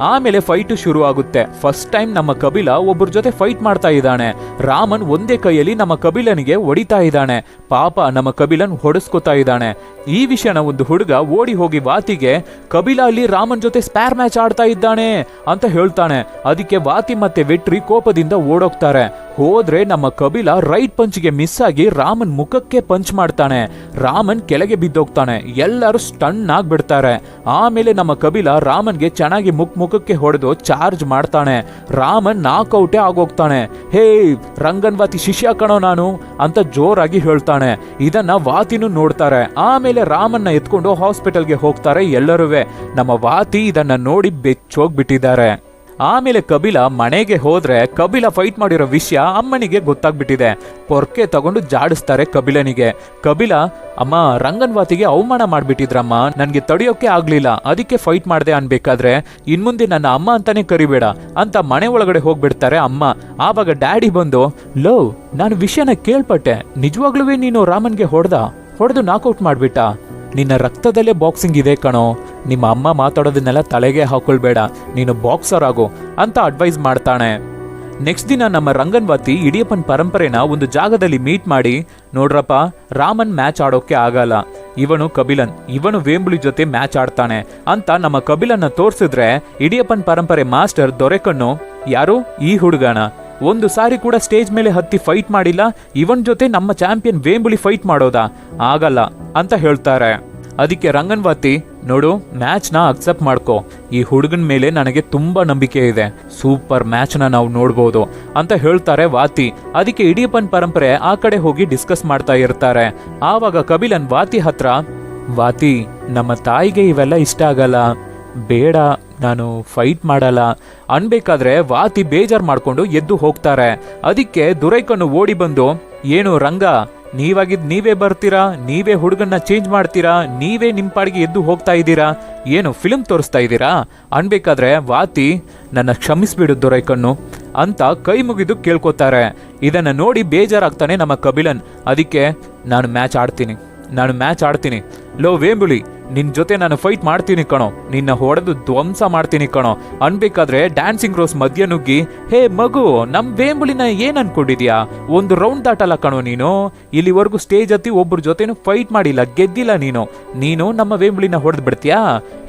ಆಮೇಲೆ ಫೈಟ್ ಶುರು ಆಗುತ್ತೆ ಫಸ್ಟ್ ಟೈಮ್ ನಮ್ಮ ಕಬಿಲ ಒಬ್ಬರ ಜೊತೆ ಫೈಟ್ ಮಾಡ್ತಾ ಇದ್ದಾನೆ. ರಾಮನ್ ಒಂದೇ ಕೈಯಲ್ಲಿ ನಮ್ಮ ಕಬಿಲನಿಗೆ ಹೊಡಿತಾ ಇದ್ದಾನೆ. ಪಾಪ ನಮ್ಮ ಕಬಿಲನ್ ಹೊಡೆಸ್ಕೊತಾ ಇದ್ದಾನೆ. ಈ ವಿಷಯನ ಒಂದು ಹುಡುಗ ಓಡಿ ಹೋಗಿ ವಾತಿಗೆ, ಕಬಿಲ, ಅಲ್ಲಿ ರಾಮನ್ ಜೊತೆ ಸ್ಪೇರ್ ಮ್ಯಾಚ್ ಆಡ್ತಾ ಇದ್ದಾನೆ ಅಂತ ಹೇಳ್ತಾನೆ. ಅದಕ್ಕೆ ವಾತಿ ಮತ್ತೆ ವೆಟ್ರಿ ಕೋಪದಿಂದ ಓಡೋಗ್ತಾರೆ. ಹೋದ್ರೆ ನಮ್ಮ ಕಬಿಲ ರೈಟ್ ಪಂಚ್ಗೆ ಮಿಸ್ ಆಗಿ ರಾಮನ್ ಮುಖಕ್ಕೆ ಪಂಚ್ ಮಾಡ್ತಾನೆ. ರಾಮನ್ ಕೆಳಗೆ ಬಿದ್ದೋಗ್ತಾನೆ. ಎಲ್ಲರೂ ಸ್ಟನ್ ಆಗ್ಬಿಡ್ತಾರೆ. ಆಮೇಲೆ ನಮ್ಮ ಕಬಿಲ ರಾಮನ್ಗೆ ಚೆನ್ನಾಗಿ ಮುಖ ಮುಖಕ್ಕೆ ಹೊಡೆದು ಚಾರ್ಜ್ ಮಾಡ್ತಾನೆ. ರಾಮನ್ ನಾಕ್ಔಟೇ ಆಗೋಗ್ತಾನೆ. ಹೇ ರಂಗನ್ವಾತಿ ಶಿಷ್ಯ ಕಣೋ ನಾನು ಅಂತ ಜೋರಾಗಿ ಹೇಳ್ತಾನೆ. ಇದನ್ನ ವಾತಿನೂ ನೋಡ್ತಾರೆ. ಆಮೇಲೆ ರಾಮನ್ನ ಎತ್ಕೊಂಡು ಹಾಸ್ಪಿಟಲ್ಗೆ ಹೋಗ್ತಾರೆ ಎಲ್ಲರೂ ನಮ್ಮ ವಾತಿ ಇದನ್ನ ನೋಡಿ ಬೆಚ್ಚೋಗ್ಬಿಟ್ಟಿದ್ದಾರೆ. ಆಮೇಲೆ ಕಬಿಲ ಮನೆಗೆ ಹೋದ್ರೆ ಕಬಿಲ ಫೈಟ್ ಮಾಡಿರೋ ವಿಷಯ ಅಮ್ಮನಿಗೆ ಗೊತ್ತಾಗ್ಬಿಟ್ಟಿದೆ. ಪೊರ್ಕೆ ತಗೊಂಡು ಜಾಡಿಸ್ತಾರೆ ಕಬಿಲನಿಗೆ. ಕಬಿಲ, ಅಮ್ಮ, ರಂಗನ್ವಾತಿಗೆ ಅವಮಾನ ಮಾಡ್ಬಿಟ್ಟಿದ್ರಮ್ಮ. ನನಗೆ ತಡೆಯೋಕೆ ಆಗ್ಲಿಲ್ಲ. ಅದಕ್ಕೆ ಫೈಟ್ ಮಾಡಿದೆ ಅನ್ಬೇಕಾದ್ರೆ ಇನ್ಮುಂದೆ ನನ್ನ ಅಮ್ಮ ಅಂತಾನೆ ಕರಿಬೇಡ. ಅಂತ ಮನೆ ಒಳಗಡೆ ಹೋಗ್ಬಿಡ್ತಾರೆ ಅಮ್ಮ. ಆವಾಗ ಡ್ಯಾಡಿ ಬಂದು, ಲೋ, ನಾನು ವಿಷಯನ ಕೇಳ್ಪಟ್ಟೆ. ನಿಜವಾಗ್ಲೂ ನೀನು ರಾಮನ್ಗೆ ಹೊಡೆದ? ಹೊಡೆದು ನಾಕೌಟ್ ಮಾಡ್ಬಿಟ್ಟ? ನಿನ್ನ ರಕ್ತದಲ್ಲೇ ಬಾಕ್ಸಿಂಗ್ ಇದೆ ಕಣೋ. ನಿಮ್ಮ ಅಮ್ಮ ಮಾತಾಡೋದನ್ನೆಲ್ಲ ತಲೆಗೆ ಹಾಕೊಳ್ಬೇಡ. ನೀನು ಬಾಕ್ಸರ್ ಆಗು ಅಂತ ಅಡ್ವೈಸ್ ಮಾಡ್ತಾನೆ ನೆಕ್ಸ್ಟ್ ದಿನ ನಮ್ಮ ರಂಗನ್ವಾತಿ ಇಡಿಯಪ್ಪನ್ ಪರಂಪರೆನ ಒಂದು ಜಾಗದಲ್ಲಿ ಮೀಟ್ ಮಾಡಿ, ನೋಡ್ರಪ್ಪ, ರಾಮನ್ ಮ್ಯಾಚ್ ಆಡೋಕೆ ಆಗಲ್ಲ. ಇವನು ಕಬಿಲನ್ ಇವನು ವೇಂಬುಳಿ ಜೊತೆ ಮ್ಯಾಚ್ ಆಡ್ತಾನೆ ಅಂತ ನಮ್ಮ ಕಬಿಲನ್ನ ತೋರಿಸಿದ್ರೆ ಇಡಿಯಪ್ಪನ್ ಪರಂಪರೆ ಮಾಸ್ಟರ್ ದೊರೆಕಣ್ಣು, ಯಾರು? ಈ ಹುಡುಗನ. ಒಂದು ಸಾರಿ ಕೂಡ ಸ್ಟೇಜ್ ಮೇಲೆ ಹತ್ತಿ ಫೈಟ್ ಮಾಡಿಲ್ಲ, ಇವನ್ ಜೊತೆ ನಮ್ಮ ಚಾಂಪಿಯನ್ ವೇಂಬುಳಿ ಫೈಟ್ ಮಾಡೋದಾ? ಆಗಲ್ಲ ಅಂತ ಹೇಳ್ತಾರೆ. ಅದಕ್ಕೆ ರಂಗನ್ವಾತಿ, ನೋಡು ಮ್ಯಾಚ್ನ ಅಕ್ಸೆಪ್ಟ್ ಮಾಡ್ಕೋ. ಈ ಹುಡುಗನ ಮೇಲೆ ನನಗೆ ತುಂಬಾ ನಂಬಿಕೆ ಇದೆ. ಸೂಪರ್ ಮ್ಯಾಚ್ನ ನಾವು ನೋಡ್ಬೋದು ಅಂತ ಹೇಳ್ತಾರೆ ವಾತಿ. ಅದಕ್ಕೆ ಇಡಿಯಪ್ಪನ್ ಪರಂಪರೆ ಆ ಕಡೆ ಹೋಗಿ ಡಿಸ್ಕಸ್ ಮಾಡ್ತಾ ಇರ್ತಾರೆ. ಆವಾಗ ಕಬಿಲನ್ ವಾತಿ ಹತ್ರ, ವಾತಿ, ನಮ್ಮ ತಾಯಿಗೆ ಇವೆಲ್ಲ ಇಷ್ಟ ಆಗಲ್ಲ. ಬೇಡ, ನಾನು ಫೈಟ್ ಮಾಡಲ್ಲ. ಅನ್ಬೇಕಾದ್ರೆ ವಾತಿ ಬೇಜಾರ್ ಮಾಡ್ಕೊಂಡು ಎದ್ದು ಹೋಗ್ತಾರೆ. ಅದಕ್ಕೆ ದುರೈಕನ್ನು ಓಡಿ ಬಂದು, ಏನು ರಂಗ, ನೀವಾಗಿದ್ ನೀವೇ ಬರ್ತೀರಾ? ನೀವೇ ಹುಡುಗನ್ನ ಚೇಂಜ್ ಮಾಡ್ತೀರಾ? ನೀವೇ ನಿಮ್ಮ ಪಾಡಿಗೆ ಎದ್ದು ಹೋಗ್ತಾ ಇದ್ದೀರಾ? ಏನು ಫಿಲ್ಮ್ ತೋರಿಸ್ತಾ ಇದ್ದೀರಾ? ಅನ್ಬೇಕಾದ್ರೆ ವಾತಿ, ನನ್ನ ಕ್ಷಮಿಸ್ಬಿಡು ದೊರೈಕಣ್ಣು ಅಂತ ಕೈ ಮುಗಿದು ಕೇಳ್ಕೊತಾರೆ. ಇದನ್ನು ನೋಡಿ ಬೇಜಾರಾಗ್ತಾನೆ ನಮ್ಮ ಕಬಿಲನ್ ಅದಕ್ಕೆ, ನಾನು ಮ್ಯಾಚ್ ಆಡ್ತೀನಿ. ನಾನು ಮ್ಯಾಚ್ ಆಡ್ತೀನಿ. ಲೋ ವೇಂಬುಳಿ ನಿನ್ ಜೊತೆ ನಾನು ಫೈಟ್ ಮಾಡ್ತೀನಿ ಕಣೋ. ನಿನ್ನ ಹೊಡೆದು ಧ್ವಂಸ ಮಾಡ್ತೀನಿ ಕಣೋ. ಅನ್ಬೇಕಾದ್ರೆ ಡ್ಯಾನ್ಸಿಂಗ್ ರೋಸ್ ಮಧ್ಯ ನುಗ್ಗಿ, ಹೇ ಮಗು, ನಮ್ ವೇಂಬುಳಿನ ಏನ್ ಅನ್ಕೊಂಡಿದ್ಯಾ? ಒಂದು ರೌಂಡ್ ದಾಟಲ್ಲ ಕಣೋ ನೀನು. ಇಲ್ಲಿವರೆಗೂ ಸ್ಟೇಜ್ ಹತ್ತಿ ಒಬ್ಬರ ಜೊತೆನೂ ಫೈಟ್ ಮಾಡಿಲ್ಲ, ಗೆದ್ದಿಲ್ಲ ನೀನು. ನೀನು ನಮ್ಮ ವೇಂಬುಳಿನ ಹೊಡೆದು ಬಿಡ್ತೀಯಾ?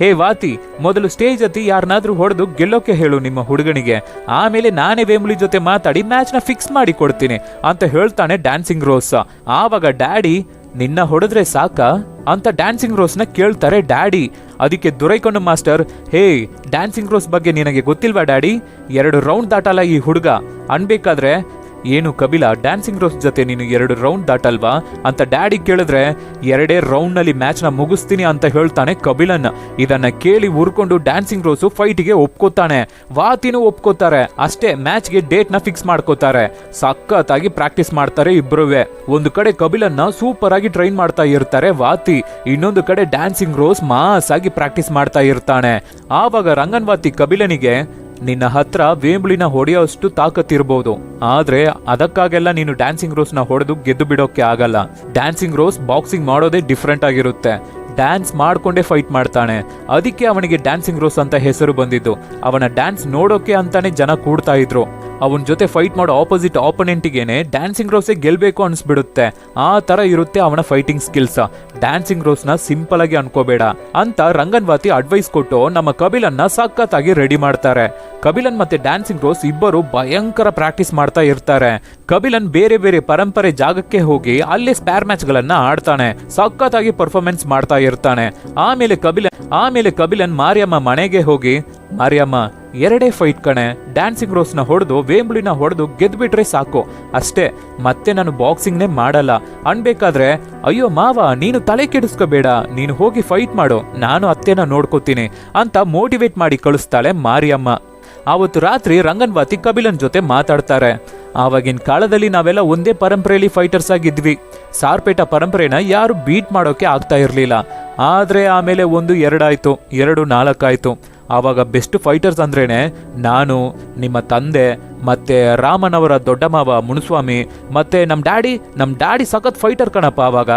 ಹೇ ವಾತಿ, ಮೊದಲು ಸ್ಟೇಜ್ ಹತ್ತಿ ಯಾರನ್ನಾದ್ರೂ ಹೊಡೆದು ಗೆಲ್ಲೋಕೆ ಹೇಳು ನಿಮ್ಮ ಹುಡುಗನಿಗೆ. ಆಮೇಲೆ ನಾನೇ ವೇಂಬುಳಿ ಜೊತೆ ಮಾತಾಡಿ ಮ್ಯಾಚ್ನ ಫಿಕ್ಸ್ ಮಾಡಿ ಕೊಡ್ತೀನಿ ಅಂತ ಹೇಳ್ತಾನೆ ಡ್ಯಾನ್ಸಿಂಗ್ ರೋಸ್ ಆವಾಗ ಡ್ಯಾಡಿ ನಿನ್ನ ಹೊಡೆದ್ರೆ ಸಾಕ? ಅಂತ ಡ್ಯಾನ್ಸಿಂಗ್ ರೋಸ್ನ ಕೇಳ್ತಾರೆ ಡ್ಯಾಡಿ. ಅದಕ್ಕೆ ದೊರೈಕೊಂಡು ಮಾಸ್ಟರ್, ಹೇ ಡ್ಯಾನ್ಸಿಂಗ್ ರೋಸ್ ಬಗ್ಗೆ ನಿನಗೆ ಗೊತ್ತಿಲ್ವಾ ಡ್ಯಾಡಿ? ಎರಡು ರೌಂಡ್ ದಾಟಲ್ಲ ಈ ಹುಡುಗ. ಅನ್ಬೇಕಾದ್ರೆ ಏನು ಕಬಿಲ ಡ್ಯಾನ್ಸಿಂಗ್ ರೋಸ್ ಜೊತೆ ನೀನು ಎರಡು ರೌಂಡ್ ದಾಟಲ್ವಾ ಅಂತ ಡ್ಯಾಡಿ ಕೇಳಿದ್ರೆ, ಎರಡೇ ರೌಂಡ್ನಲ್ಲಿ ಮ್ಯಾಚ್ನ ಮುಗಿಸ್ತೀನಿ ಅಂತ ಹೇಳ್ತಾನೆ ಕಬಿಲನ್. ಇದನ್ನ ಕೇಳಿ ಉರ್ಕೊಂಡು ಡ್ಯಾನ್ಸಿಂಗ್ ರೋಸು ಫೈಟಿಗೆ ಒಪ್ಕೋತಾನೆ. ವಾತಿನೂ ಒಪ್ಕೋತಾರೆ. ಅಷ್ಟೇ ಮ್ಯಾಚ್ಗೆ ಡೇಟ್ನ ಫಿಕ್ಸ್ ಮಾಡ್ಕೋತಾರೆ. ಸಖತ್ತಾಗಿ ಪ್ರಾಕ್ಟೀಸ್ ಮಾಡ್ತಾರೆ ಇಬ್ಬರುವೆ ಒಂದು ಕಡೆ ಕಬಿಲನ್ನ ಸೂಪರ್ ಆಗಿ ಟ್ರೈನ್ ಮಾಡ್ತಾ ಇರ್ತಾರೆ ವಾತಿ. ಇನ್ನೊಂದು ಕಡೆ ಡ್ಯಾನ್ಸಿಂಗ್ ರೋಸ್ ಮಾಸ್ ಆಗಿ ಪ್ರಾಕ್ಟೀಸ್ ಮಾಡ್ತಾ ಇರ್ತಾನೆ. ಆವಾಗ ರಂಗನ್ವಾತಿ ಕಬಿಲನಿಗೆ ನಿನ್ನ ಹತ್ರ ವೇಂಬುಳಿನ ಹೊಡೆಯೋಷ್ಟು ತಾಕತ್ತಿರ್ಬೋದು ಆದ್ರೆ ಅದಕ್ಕಾಗೆಲ್ಲ ನೀನು ಡ್ಯಾನ್ಸಿಂಗ್ ರೋಸ್ನ ಹೊಡೆದು ಗೆದ್ದು ಬಿಡೋಕೆ ಆಗಲ್ಲ. ಡ್ಯಾನ್ಸಿಂಗ್ ರೋಸ್ ಬಾಕ್ಸಿಂಗ್ ಮಾಡೋದೇ ಡಿಫ್ರೆಂಟ್ ಆಗಿರುತ್ತೆ. ಡ್ಯಾನ್ಸ್ ಮಾಡ್ಕೊಂಡೇ ಫೈಟ್ ಮಾಡ್ತಾನೆ. ಅದಕ್ಕೆ ಅವನಿಗೆ ಡ್ಯಾನ್ಸಿಂಗ್ ರೋಸ್ ಅಂತ ಹೆಸರು ಬಂದಿದ್ದು. ಅವನ ಡ್ಯಾನ್ಸ್ ನೋಡೋಕೆ ಅಂತಾನೆ ಜನ ಕೂಡ್ತಾ ಇದ್ರು. ಅವನ ಜೊತೆ ಫೈಟ್ ಮಾಡೋ ಆಪೋಸಿಟ್ ಆಪೋನೆಂಟಿಗೇನೆ ಡ್ಯಾನ್ಸಿಂಗ್ ರೋಸೇ ಗೆಲ್ಬೇಕು ಅನ್ಸ್ಬಿಡುತ್ತೆ. ಆ ತರ ಇರುತ್ತೆ ಅವನ ಫೈಟಿಂಗ್ ಸ್ಕಿಲ್ಸ್ ಡ್ಯಾನ್ಸಿಂಗ್ ರೋಸ್ನ ಸಿಂಪಲ್ ಆಗಿ ಅನ್ಕೋಬೇಡ. ಅಂತ ರಂಗನ್ವಾತಿ ಅಡ್ವೈಸ್ ಕೊಟ್ಟು ನಮ್ಮ ಕಬಿಲನ್ನ ಸಖತ್ತಾಗಿ ರೆಡಿ ಮಾಡ್ತಾರೆ. ಕಬಿಲನ್ ಮತ್ತೆ ಡ್ಯಾನ್ಸಿಂಗ್ ರೋಸ್ ಇಬ್ಬರು ಭಯಂಕರ ಪ್ರಾಕ್ಟೀಸ್ ಮಾಡ್ತಾ ಇರ್ತಾರೆ. ಕಬಿಲನ್ ಬೇರೆ ಬೇರೆ ಪರಂಪರೆ ಜಾಗಕ್ಕೆ ಹೋಗಿ ಅಲ್ಲಿ ಸ್ಪೇರ್ ಮ್ಯಾಚ್ ಗಳನ್ನ ಆಡ್ತಾನೆ. ಸಖತ್ತಾಗಿ ಪರ್ಫಾರ್ಮೆನ್ಸ್ ಮಾಡ್ತಾ ಇರ್ತಾನೆ. ಆಮೇಲೆ ಕಬಿಲನ್ ಆಮೇಲೆ ಕಬಿಲನ್ ಮಾರಿಯಮ್ಮ ಮನೆಗೆ ಹೋಗಿ ಮಾರಿಯಮ್ಮ, ಎರಡೇ ಫೈಟ್ ಕಣೆ. ಡ್ಯಾನ್ಸಿಂಗ್ ರೋಸ್ನ ಹೊಡೆದು ವೇಂಬುಳಿನ ಹೊಡೆದು ಗೆದ್ಬಿಟ್ರೆ ಸಾಕು. ಅಷ್ಟೇ, ಮತ್ತೆ ನಾನು ಬಾಕ್ಸಿಂಗ್ನೇ ಮಾಡಲ್ಲ. ಅನ್ಬೇಕಾದ್ರೆ, ಅಯ್ಯೋ ಮಾವ, ನೀನು ತಲೆ ಕೆಡಿಸ್ಕೋಬೇಡ. ನೀನು ಹೋಗಿ ಫೈಟ್ ಮಾಡು. ನಾನು ಅತ್ತೆನ ನೋಡ್ಕೋತೀನಿ ಅಂತ ಮೋಟಿವೇಟ್ ಮಾಡಿ ಕಳಿಸ್ತಾಳೆ ಮಾರಿಯಮ್ಮ. ಆವತ್ತು ರಾತ್ರಿ ರಂಗನ್ವಾತಿ ಕಬಿಲನ್ ಜೊತೆ ಮಾತಾಡ್ತಾರೆ. ಆವಾಗಿನ ಕಾಲದಲ್ಲಿ ನಾವೆಲ್ಲ ಒಂದೇ ಪರಂಪರೆಯಲ್ಲಿ ಫೈಟರ್ಸ್ ಆಗಿದ್ವಿ. ಸಾರ್ಪೇಟ ಪರಂಪರೆನ ಯಾರು ಬೀಟ್ ಮಾಡೋಕೆ ಆಗ್ತಾ ಇರಲಿಲ್ಲ. ಆದ್ರೆ ಆಮೇಲೆ ಒಂದು ಎರಡಾಯ್ತು, ಎರಡು ನಾಲ್ಕಾಯ್ತು. ಆವಾಗ ಬೆಸ್ಟ್ ಫೈಟರ್ಸ್ ಅಂದ್ರೇನೆ ನಾನು, ನಿಮ್ಮ ತಂದೆ, ಮತ್ತೆ ರಾಮನವರ ದೊಡ್ಡ ಮಾವ ಮುನುಸ್ವಾಮಿ ಮತ್ತೆ ನಮ್ಮ ಡ್ಯಾಡಿ ನಮ್ಮ ಡ್ಯಾಡಿ ಸಖತ್ ಫೈಟರ್ ಕಣಪ್ಪ ಆವಾಗ.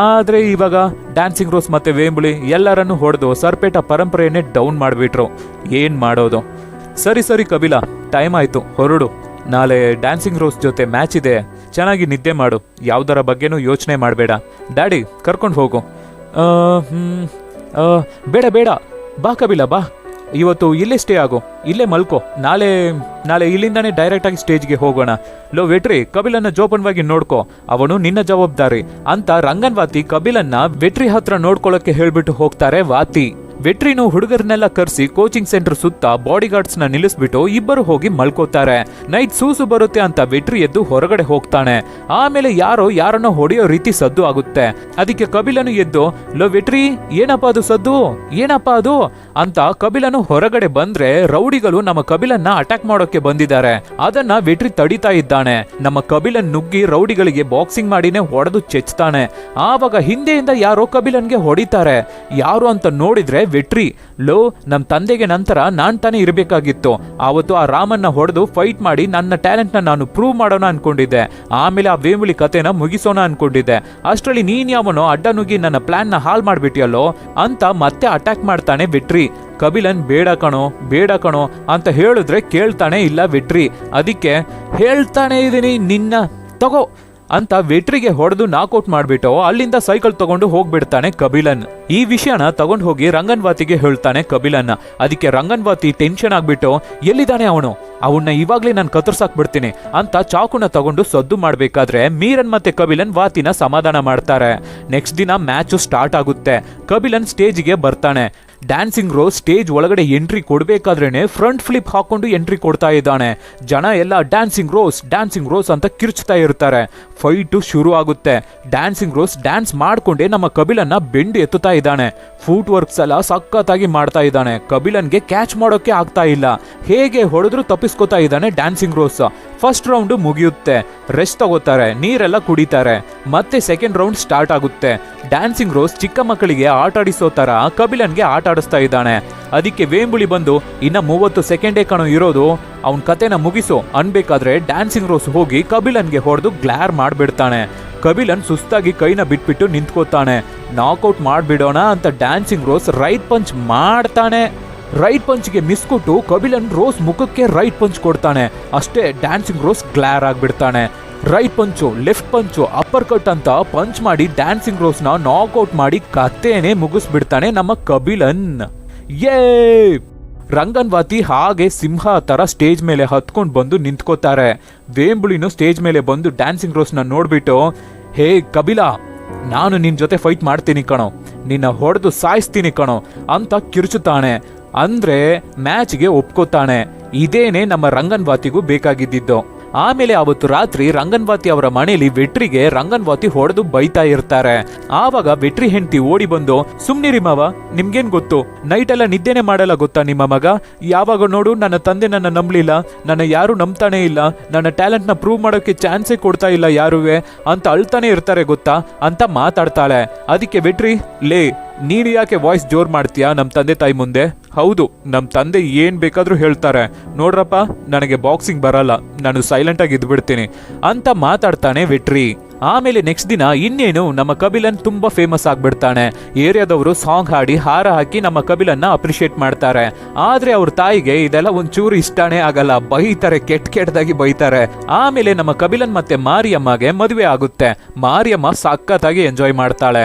ಆದರೆ ಇವಾಗ ಡ್ಯಾನ್ಸಿಂಗ್ ರೋಸ್ ಮತ್ತೆ ವೇಂಬುಳಿ ಎಲ್ಲರನ್ನು ಹೊಡೆದು ಸರ್ಪೇಟ ಪರಂಪರೆಯನ್ನೇ ಡೌನ್ ಮಾಡಿಬಿಟ್ರು. ಏನು ಮಾಡೋದು? ಸರಿ ಸರಿ ಕಬಿಲ ಟೈಮ್ ಆಯ್ತು, ಹೊರಡು. ನಾಳೆ ಡ್ಯಾನ್ಸಿಂಗ್ ರೋಸ್ ಜೊತೆ ಮ್ಯಾಚ್ ಇದೆ. ಚೆನ್ನಾಗಿ ನಿದ್ದೆ ಮಾಡು, ಯಾವುದರ ಬಗ್ಗೆನೂ ಯೋಚನೆ ಮಾಡಬೇಡ. ಡ್ಯಾಡಿ, ಕರ್ಕೊಂಡು ಹೋಗು. ಬೇಡ ಬೇಡ. ಬಾ ಕಬಿಲ, ಬಾ. ಇವತ್ತು ಇಲ್ಲೇ ಸ್ಟೇ ಆಗು. ಇಲ್ಲೇ ಮಲ್ಕೋ. ನಾಳೆ ನಾಳೆ ಇಲ್ಲಿಂದಾನೇ ಡೈರೆಕ್ಟ್ ಆಗಿ ಸ್ಟೇಜ್ಗೆ ಹೋಗೋಣ. ಲೋ, ವೆಟ್ರಿ, ಕಬಿಲನ್ನ ಜೋಪನ್ವಾಗಿ ನೋಡ್ಕೋ. ಅವನು ನಿನ್ನ ಜವಾಬ್ದಾರಿ. ಅಂತ ರಂಗನ್ವಾತಿ ಕಬಿಲನ್ನ ವೆಟ್ರಿ ಹತ್ರ ನೋಡ್ಕೊಳ್ಳೋಕೆ ಹೇಳ್ಬಿಟ್ಟು ಹೋಗ್ತಾರೆ ವಾತಿ. ವೆಟ್ರಿನು ಹುಡುಗರನ್ನೆಲ್ಲ ಕರೆಸಿ ಕೋಚಿಂಗ್ ಸೆಂಟರ್ ಸುತ್ತ ಬಾಡಿ ಗಾರ್ಡ್ಸ್ ನಿಲ್ಲಿಸ್ಬಿಟ್ಟು ಇಬ್ಬರು ಹೋಗಿ ಮಲ್ಕೋತಾರೆ. ನೈಟ್ ಸೂಸು ಬರುತ್ತೆ ಅಂತ ವೆಟ್ರಿ ಎದ್ದು ಹೊರಗಡೆ ಹೋಗ್ತಾನೆ. ಆಮೇಲೆ ಯಾರೋ ಯಾರನ್ನೋ ಹೊಡೆಯೋ ರೀತಿ ಸದ್ದು ಆಗುತ್ತೆ. ಅದಕ್ಕೆ ಕಬಿಲನು ಎದ್ದು, ಲೋ ವೆಟ್ರಿ, ಏನಪ್ಪ ಅದು ಸದ್ದು? ಏನಪ್ಪ ಅದು? ಅಂತ ಕಬಿಲನು ಹೊರಗಡೆ ಬಂದ್ರೆ ರೌಡಿಗಳು ನಮ್ಮ ಕಬಿಲನ್ನ ಅಟ್ಯಾಕ್ ಮಾಡೋಕೆ ಬಂದಿದ್ದಾರೆ. ಅದನ್ನ ವೆಟ್ರಿ ತಡಿತಾ ಇದ್ದಾನೆ. ನಮ್ಮ ಕಬಿಲನ್ ನುಗ್ಗಿ ರೌಡಿಗಳಿಗೆ ಬಾಕ್ಸಿಂಗ್ ಮಾಡಿನೇ ಹೊಡೆದು ಚೆಚ್ತಾನೆ. ಆವಾಗ ಹಿಂದೆಯಿಂದ ಯಾರೋ ಕಬಿಲನ್ಗೆ ಹೊಡಿತಾರೆ. ಯಾರು ಅಂತ ನೋಡಿದ್ರೆ ವೆಟ್ರಿ ಲೋ ನಮ್ಮ ತಂದೆಗೆ ನಂತರ ನಾನು ತಾನೇ ಇರಬೇಕಾಗಿತ್ತು. ಆವತ್ತು ಆ ರಾಮನ್ನ ಹೊಡೆದು ಫೈಟ್ ಮಾಡಿ ನನ್ನ ಟ್ಯಾಲೆಂಟ್ನ ನಾನು ಪ್ರೂವ್ ಮಾಡೋಣ ಅನ್ಕೊಂಡಿದ್ದೆ. ಆಮೇಲೆ ಆ ವೇಮುಳಿ ಕಥೆನ ಮುಗಿಸೋಣ ಅನ್ಕೊಂಡಿದ್ದೆ. ಅಷ್ಟರಲ್ಲಿ ನೀನ್ ಯಾವನೋ ಅಡ್ಡ ನುಗ್ಗಿ ನನ್ನ ಪ್ಲಾನ್ನ ಹಾಲ್ ಮಾಡಿಬಿಟ್ಟಿಯಲ್ಲೋ ಅಂತ ಮತ್ತೆ ಅಟ್ಯಾಕ್ ಮಾಡ್ತಾನೆ ವೆಟ್ರಿ. ಕಬಿಲನ್ ಬೇಡ ಕಣೋ ಬೇಡ ಕಣೋ ಅಂತ ಹೇಳಿದ್ರೆ ಕೇಳ್ತಾನೆ ಇಲ್ಲ ವೆಟ್ರಿ. ಅದಕ್ಕೆ ಹೇಳ್ತಾನೆ ಇದ್ದೀನಿ ನಿನ್ನ ತಗೋ. ಅಂತ ವೆಟ್ರಿಗೆ ಹೊಡೆದು ನಾಕೌಟ್ ಮಾಡ್ಬಿಟ್ಟು ಅಲ್ಲಿಂದ ಸೈಕಲ್ ತಗೊಂಡು ಹೋಗ್ಬಿಡ್ತಾನೆ ಕಬಿಲನ್ ಈ ವಿಷಯನ ತಗೊಂಡು ಹೋಗಿ ರಂಗನ್ವಾತಿಗೆ ಹೇಳ್ತಾನೆ ಕಬಿಲನ್ನ ಅದಕ್ಕೆ ರಂಗನ್ವಾತಿ ಟೆನ್ಷನ್ ಆಗ್ಬಿಟ್ಟು, ಎಲ್ಲಿದ್ದಾನೆ ಅವನು? ಅವನ್ನ ಇವಾಗ್ಲೇ ನಾನು ಕತ್ತರ್ಸಾಕ್ ಬಿಡ್ತೀನಿ ಅಂತ ಚಾಕುನ ತಗೊಂಡು ಸದ್ದು ಮಾಡ್ಬೇಕಾದ್ರೆ ಮೀರನ್ ಮತ್ತೆ ಕಬಿಲನ್ ವಾತಿನ ಸಮಾಧಾನ ಮಾಡ್ತಾರೆ. ನೆಕ್ಸ್ಟ್ ದಿನ ಮ್ಯಾಚು ಸ್ಟಾರ್ಟ್ ಆಗುತ್ತೆ. ಕಬಿಲನ್ ಸ್ಟೇಜ್ಗೆ ಬರ್ತಾನೆ. ಡ್ಯಾನ್ಸಿಂಗ್ ರೋಸ್ ಸ್ಟೇಜ್ ಒಳಗಡೆ ಎಂಟ್ರಿ ಕೊಡಬೇಕಾದ್ರೇನೆ ಫ್ರಂಟ್ ಫ್ಲಿಪ್ ಹಾಕೊಂಡು ಎಂಟ್ರಿ ಕೊಡ್ತಾ ಇದ್ದಾನೆ. ಜನ ಎಲ್ಲ ಡ್ಯಾನ್ಸಿಂಗ್ ರೋಸ್ ಡ್ಯಾನ್ಸಿಂಗ್ ರೋಸ್ ಅಂತ ಕಿರ್ಚ್ತಾ ಇರ್ತಾರೆ. ಫೈಟು ಶುರು ಆಗುತ್ತೆ ಡ್ಯಾನ್ಸಿಂಗ್ ರೋಸ್ ಡ್ಯಾನ್ಸ್ ಮಾಡ್ಕೊಂಡೇ ನಮ್ಮ ಕಬಿಲನ್ನ ಬೆಂಡು ಎತ್ತುತ್ತಾ ಇದ್ದಾನೆ. ಫೂಟ್ ವರ್ಕ್ಸ್ ಎಲ್ಲ ಸಖತ್ತಾಗಿ ಮಾಡ್ತಾ ಇದ್ದಾನೆ. ಕಬಿಲನ್ಗೆ ಕ್ಯಾಚ್ ಮಾಡೋಕೆ ಆಗ್ತಾ ಇಲ್ಲ. ಹೇಗೆ ಹೊಡೆದ್ರು ತಪ್ಪಿಸ್ಕೋತಾ ಇದ್ದಾನೆ ಡ್ಯಾನ್ಸಿಂಗ್ ರೋಸ್ ಫಸ್ಟ್ ರೌಂಡ್ ಮುಗಿಯುತ್ತೆ. ರೆಸ್ಟ್ ತಗೋತಾರೆ, ನೀರೆಲ್ಲ ಕುಡಿತಾರೆ. ಮತ್ತೆ ಸೆಕೆಂಡ್ ರೌಂಡ್ ಸ್ಟಾರ್ಟ್ ಆಗುತ್ತೆ. ಡ್ಯಾನ್ಸಿಂಗ್ ರೋಸ್ ಚಿಕ್ಕ ಮಕ್ಕಳಿಗೆ ಆಟ ಆಡಿಸೋ ತರ ಕಪಿಲನ್ಗೆ ಆಟ ಆಡಿಸ್ತಾ ಇದ್ದಾನೆ. ಅದಕ್ಕೆ ವೇಂಬುಳಿ ಬಂದು ಇನ್ನ ಮೂವತ್ತು ಸೆಕೆಂಡೇ ಕಣೋ ಇರೋದು, ಅವನ್ ಕತೆನ ಮುಗಿಸು. ಅನ್ಬೇಕಾದ್ರೆ ಡ್ಯಾನ್ಸಿಂಗ್ ರೋಸ್ ಹೋಗಿ ಕಬಿಲನ್ಗೆ ಹೊಡೆದು ಗ್ಲಾರ್ ಮಾಡ್ಬಿಡ್ತಾನೆ. ಕಬಿಲನ್ ಸುಸ್ತಾಗಿ ಕೈನ ಬಿಟ್ಬಿಟ್ಟು ನಿಂತ್ಕೋತಾನೆ. ನಾಕ್ಔಟ್ ಮಾಡ್ಬಿಡೋಣ ಅಂತ ಡ್ಯಾನ್ಸಿಂಗ್ ರೋಸ್ ರೈಟ್ ಪಂಚ್ ಮಾಡ್ತಾನೆ. ರೈಟ್ ಪಂಚ್ಗೆ ಮಿಸ್ ಕೊಟ್ಟು ಕಬಿಲನ್ ರೋಸ್ ಮುಖಕ್ಕೆ ರೈಟ್ ಪಂಚ್ ಕೊಡ್ತಾನೆ. ಅಷ್ಟೇ ಡ್ಯಾನ್ಸಿಂಗ್ ರೋಸ್ ಗ್ಲಾರ್ ಆಗಿಬಿಡ್ತಾನೆ. Right punch, left punch, uppercut ಅಂತ ಪಂಚ್ ಮಾಡಿ ಡ್ಯಾನ್ಸಿಂಗ್ ರೋಸ್ನ ನಾಕ್ಔಟ್ ಮಾಡಿ ಕತ್ತೇನೆ ಮುಗಿಸ್ಬಿಡ್ತಾನೆ ನಮ್ಮ ಕಬಿಲನ್ ಯೇ! ರಂಗನ್ವಾತಿ ಹಾಗೆ ಸಿಂಹ ತರ ಸ್ಟೇಜ್ ಮೇಲೆ ಹತ್ಕೊಂಡು ಬಂದು ನಿಂತ್ಕೋತಾರೆ. ವೇಂಬುಳಿನೂ ಸ್ಟೇಜ್ ಮೇಲೆ ಬಂದು ಡ್ಯಾನ್ಸಿಂಗ್ ರೋಸ್ನ ನೋಡ್ಬಿಟ್ಟು, ಹೇ ಕಬಿಲ ನಾನು ನಿನ್ನ ಜೊತೆ ಫೈಟ್ ಮಾಡ್ತೀನಿ ಕಣೋ. ನಿನ್ನ ಹೊಡೆದು ಸಾಯಿಸ್ತೀನಿ ಕಣೋ, ಅಂತ ಕಿರುಚುತ್ತಾನೆ. ಅಂದ್ರೆ ಮ್ಯಾಚ್ಗೆ ಒಪ್ಕೋತಾನೆ. ಇದೇನೆ ನಮ್ಮ ರಂಗನ್ವಾತಿಗೂ ಬೇಕಾಗಿದ್ದಿದ್ದು. ಆಮೇಲೆ ಅವತ್ತು ರಾತ್ರಿ ರಂಗನ್ವಾತಿ ಅವರ ಮನೆಯಲ್ಲಿ ವೆಟ್ರಿಗೆ ರಂಗನ್ವಾತಿ ಹೊಡೆದು ಬೈತಾ ಇರ್ತಾರೆ. ಆವಾಗ ವೆಟ್ರಿ ಹೆಂಡತಿ ಓಡಿ ಬಂದು, ಸುಮ್ನಿರಿ ಮಾವ, ನಿಮ್ಗೇನ್ ಗೊತ್ತು? ನೈಟ್ ಎಲ್ಲ ನಿದ್ದೆನೆ ಮಾಡಲ್ಲ ಗೊತ್ತಾ ನಿಮ್ಮ ಮಗ? ಯಾವಾಗ ನೋಡು, ನನ್ನ ತಂದೆ ನನ್ನ ನಂಬಲಿಲ್ಲ. ನನ್ನ ಯಾರು ನಂಬ್ತಾನೆ ಇಲ್ಲ. ನನ್ನ ಟ್ಯಾಲೆಂಟ್ನ ಪ್ರೂವ್ ಮಾಡೋಕೆ ಚಾನ್ಸೇ ಕೊಡ್ತಾ ಇಲ್ಲ ಯಾರುವೆ? ಅಂತ ಅಳ್ತಾನೆ ಇರ್ತಾರೆ ಗೊತ್ತಾ? ಅಂತ ಮಾತಾಡ್ತಾಳೆ. ಅದಕ್ಕೆ ವೆಟ್ರಿ, ಲೇ, ನೀನು ಯಾಕೆ ವಾಯ್ಸ್ ಜೋರ್ ಮಾಡ್ತೀಯಾ ನಮ್ಮ ತಂದೆ ತಾಯಿ ಮುಂದೆ? ಹೌದು ನಮ್ಮ ತಂದೆ ಏನು ಬೇಕಾದರೂ ಹೇಳ್ತಾರೆ. ನೋಡ್ರಪ್ಪ, ನನಗೆ ಬಾಕ್ಸಿಂಗ್ ಬರಲ್ಲ, ನಾನು ಸೈಲೆಂಟಾಗಿ ಇದ್ಬಿಡ್ತೀನಿ ಅಂತ ಮಾತಾಡ್ತಾನೆ ವಿಟ್ರಿ. ಆಮೇಲೆ ನೆಕ್ಸ್ಟ್ ದಿನ ಇನ್ನೇನು ನಮ್ಮ ಕಬಿಲನ್ ತುಂಬಾ ಫೇಮಸ್ ಆಗ್ಬಿಡ್ತಾನೆ. ಏರಿಯಾದವರು ಸಾಂಗ್ ಹಾಡಿ ಹಾರ ಹಾಕಿ ನಮ್ಮ ಕಬಿಲನ್ನ ಅಪ್ರಿಷಿಯೇಟ್ ಮಾಡ್ತಾರೆ. ಆದ್ರೆ ಅವ್ರ ತಾಯಿಗೆ ಇದೆಲ್ಲ ಒಂಚೂರು ಇಷ್ಟನೇ ಆಗಲ್ಲ, ಬೈತಾರೆ, ಕೆಟ್ಟ ಕೆಟ್ಟದಾಗಿ ಬೈತಾರೆ. ಆಮೇಲೆ ನಮ್ಮ ಕಬಿಲನ್ ಮತ್ತೆ ಮಾರಿಯಮ್ಮಗೆ ಮದುವೆ ಆಗುತ್ತೆ. ಮಾರಿಯಮ್ಮ ಸಖತ್ತಾಗಿ ಎಂಜಾಯ್ ಮಾಡ್ತಾಳೆ.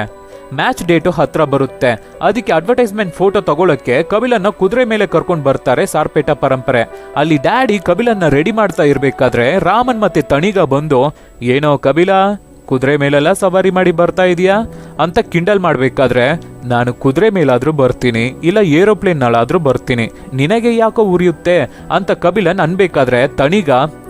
ಮ್ಯಾಚ್ ಡೇಟು ಹತ್ರ ಬರುತ್ತೆ. ಅದಕ್ಕೆ ಅಡ್ವರ್ಟೈಸ್ಮೆಂಟ್ ಫೋಟೋ ತಗೊಳಕ್ಕೆ ಕಬಿಲನ್ನ ಕುದುರೆ ಮೇಲೆ ಕರ್ಕೊಂಡು ಬರ್ತಾರೆ ಸಾರ್ಪೇಟ ಪರಂಪರೆ. ಅಲ್ಲಿ ಡ್ಯಾಡಿ ಕಬಿಲನ್ನ ರೆಡಿ ಮಾಡ್ತಾ ಇರ್ಬೇಕಾದ್ರೆ ರಾಮನ್ ಮತ್ತೆ ತಣಿಗ ಬಂದು, ಏನೋ ಕಬಿಲ ಕುದುರೆ ಮೇಲೆಲ್ಲ ಸವಾರಿ ಮಾಡಿ ಬರ್ತಾ ಇದೀಯಾ? ಅಂತ ಕಿಂಡಲ್ ಮಾಡಬೇಕಾದ್ರೆ, ನಾನು ಕುದುರೆ ಮೇಲಾದರೂ ಬರ್ತೀನಿ, ಇಲ್ಲ ಏರೋಪ್ಲೇನ್ ನಲ್ಲಾದ್ರೂ ಬರ್ತೀನಿ. ನಿನಗೆ ಯಾಕೋ ಉರಿಯುತ್ತೆ? ಅಂತ ಕಬಿಲನ್ ಅನ್ಬೇಕಾದ್ರೆ ತಣಿಗ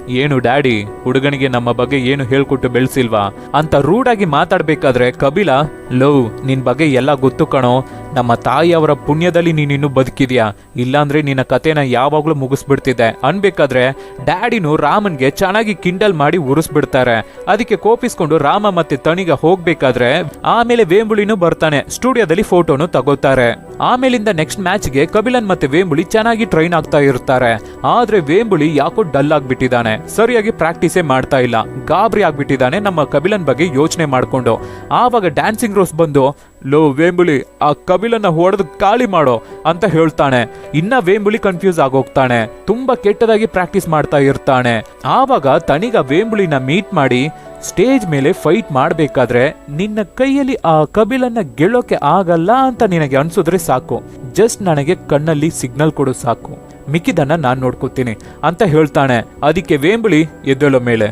ಏನು ಡ್ಯಾಡಿ, ಹುಡುಗನಿಗೆ ನಮ್ಮ ಬಗ್ಗೆ ಏನು ಹೇಳ್ಕೊಟ್ಟು ಬೆಳೆಸಿಲ್ವಾ? ಅಂತ ರೂಡಾಗಿ ಮಾತಾಡ್ಬೇಕಾದ್ರೆ ಕಬಿಲ, ಲವ್, ನಿನ್ ಬಗ್ಗೆ ಎಲ್ಲ ಗೊತ್ತು ಕಣೋ. ನಮ್ಮ ತಾಯಿಯವರ ಪುಣ್ಯದಲ್ಲಿ ನೀನಿನ್ನು ಬದುಕಿದ್ಯಾ? ಇಲ್ಲಾಂದ್ರೆ ನಿನ್ನ ಕತೆನ ಯಾವಾಗ್ಲೂ ಮುಗಿಸ್ಬಿಡ್ತಿದ್ದೆ. ಅನ್ಬೇಕಾದ್ರೆ ಡ್ಯಾಡಿನು ರಾಮನ್ಗೆ ಚೆನ್ನಾಗಿ ಕಿಂಡಲ್ ಮಾಡಿ ಉರಿಸ್ಬಿಡ್ತಾರೆ. ಅದಕ್ಕೆ ಕೋಪಿಸ್ಕೊಂಡು ರಾಮ ಮತ್ತೆ ತಣಿಗ ಹೋಗ್ಬೇಕಾದ್ರೆ ಆಮೇಲೆ ವೇಂಬುಳಿನೂ ಬರ್ತಾನೆ. ಸ್ಟುಡಿಯೋದಲ್ಲಿ ಫೋಟೋನು ತಗೋತಾರೆ. ಆಮೇಲಿಂದ ನೆಕ್ಸ್ಟ್ ಮ್ಯಾಚ್ಗೆ ಕಬಿಲನ್ ಮತ್ತೆ ವೇಂಬುಳಿ ಚೆನ್ನಾಗಿ ಟ್ರೈನ್ ಆಗ್ತಾ ಇರ್ತಾರೆ. ಆದ್ರೆ ವೇಂಬುಳಿ ಯಾಕೋ ಡಲ್ ಆಗ್ಬಿಟ್ಟಿದ್ದಾನೆ. ಸರಿಯಾಗಿ ಪ್ರಾಕ್ಟೀಸೇ ಮಾಡ್ತಾ ಇಲ್ಲ. ಗಾಬರಿ ಆಗ್ಬಿಟ್ಟಿದ್ದಾನೆ ನಮ್ಮ ಕಬಿಲನ್ ಬಗ್ಗೆ ಯೋಚನೆ ಮಾಡ್ಕೊಂಡು. ಆವಾಗ ಡ್ಯಾನ್ಸಿಂಗ್ ರೋಸ್ ಬಂದು, ಲೋ ವೇಂಬುಲಿ, ಆ ಕಬಿಲನ್ನ ಹೊಡೆದು ಖಾಲಿ ಮಾಡೋ ಅಂತ ಹೇಳ್ತಾನೆ. ಇನ್ನ ವೇಂಬುಲಿ ಕನ್ಫ್ಯೂಸ್ ಆಗೋಗ್ತಾನೆ. ತುಂಬಾ ಕೆಟ್ಟದಾಗಿ ಪ್ರಾಕ್ಟೀಸ್ ಮಾಡ್ತಾ ಇರ್ತಾನೆ. ಆವಾಗ ತನಿಗ ವೇಂಬುಳಿನ ಮೀಟ್ ಮಾಡಿ, ಸ್ಟೇಜ್ ಮೇಲೆ ಫೈಟ್ ಮಾಡ್ಬೇಕಾದ್ರೆ ನಿನ್ನ ಕೈಯಲ್ಲಿ ಆ ಕಬಿಲನ್ನ ಗೆಳೋಕೆ ಆಗಲ್ಲ ಅಂತ ನಿನಗೆ ಅನ್ಸಿದ್ರೆ ಸಾಕು. ಜಸ್ಟ್ ನನಗೆ ಕಣ್ಣಲ್ಲಿ ಸಿಗ್ನಲ್ ಕೊಡು ಸಾಕು. ಮಿಕ್ಕಿದನ್ನ ನಾನ್ ನೋಡ್ಕೋತೀನಿ ಅಂತ ಹೇಳ್ತಾನೆ. ಅದಕ್ಕೆ ವೇಂಬಳಿ ಎದ್ದೇಳೋ ಮೇಲೆ,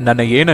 ನನ್ನ ಏನ್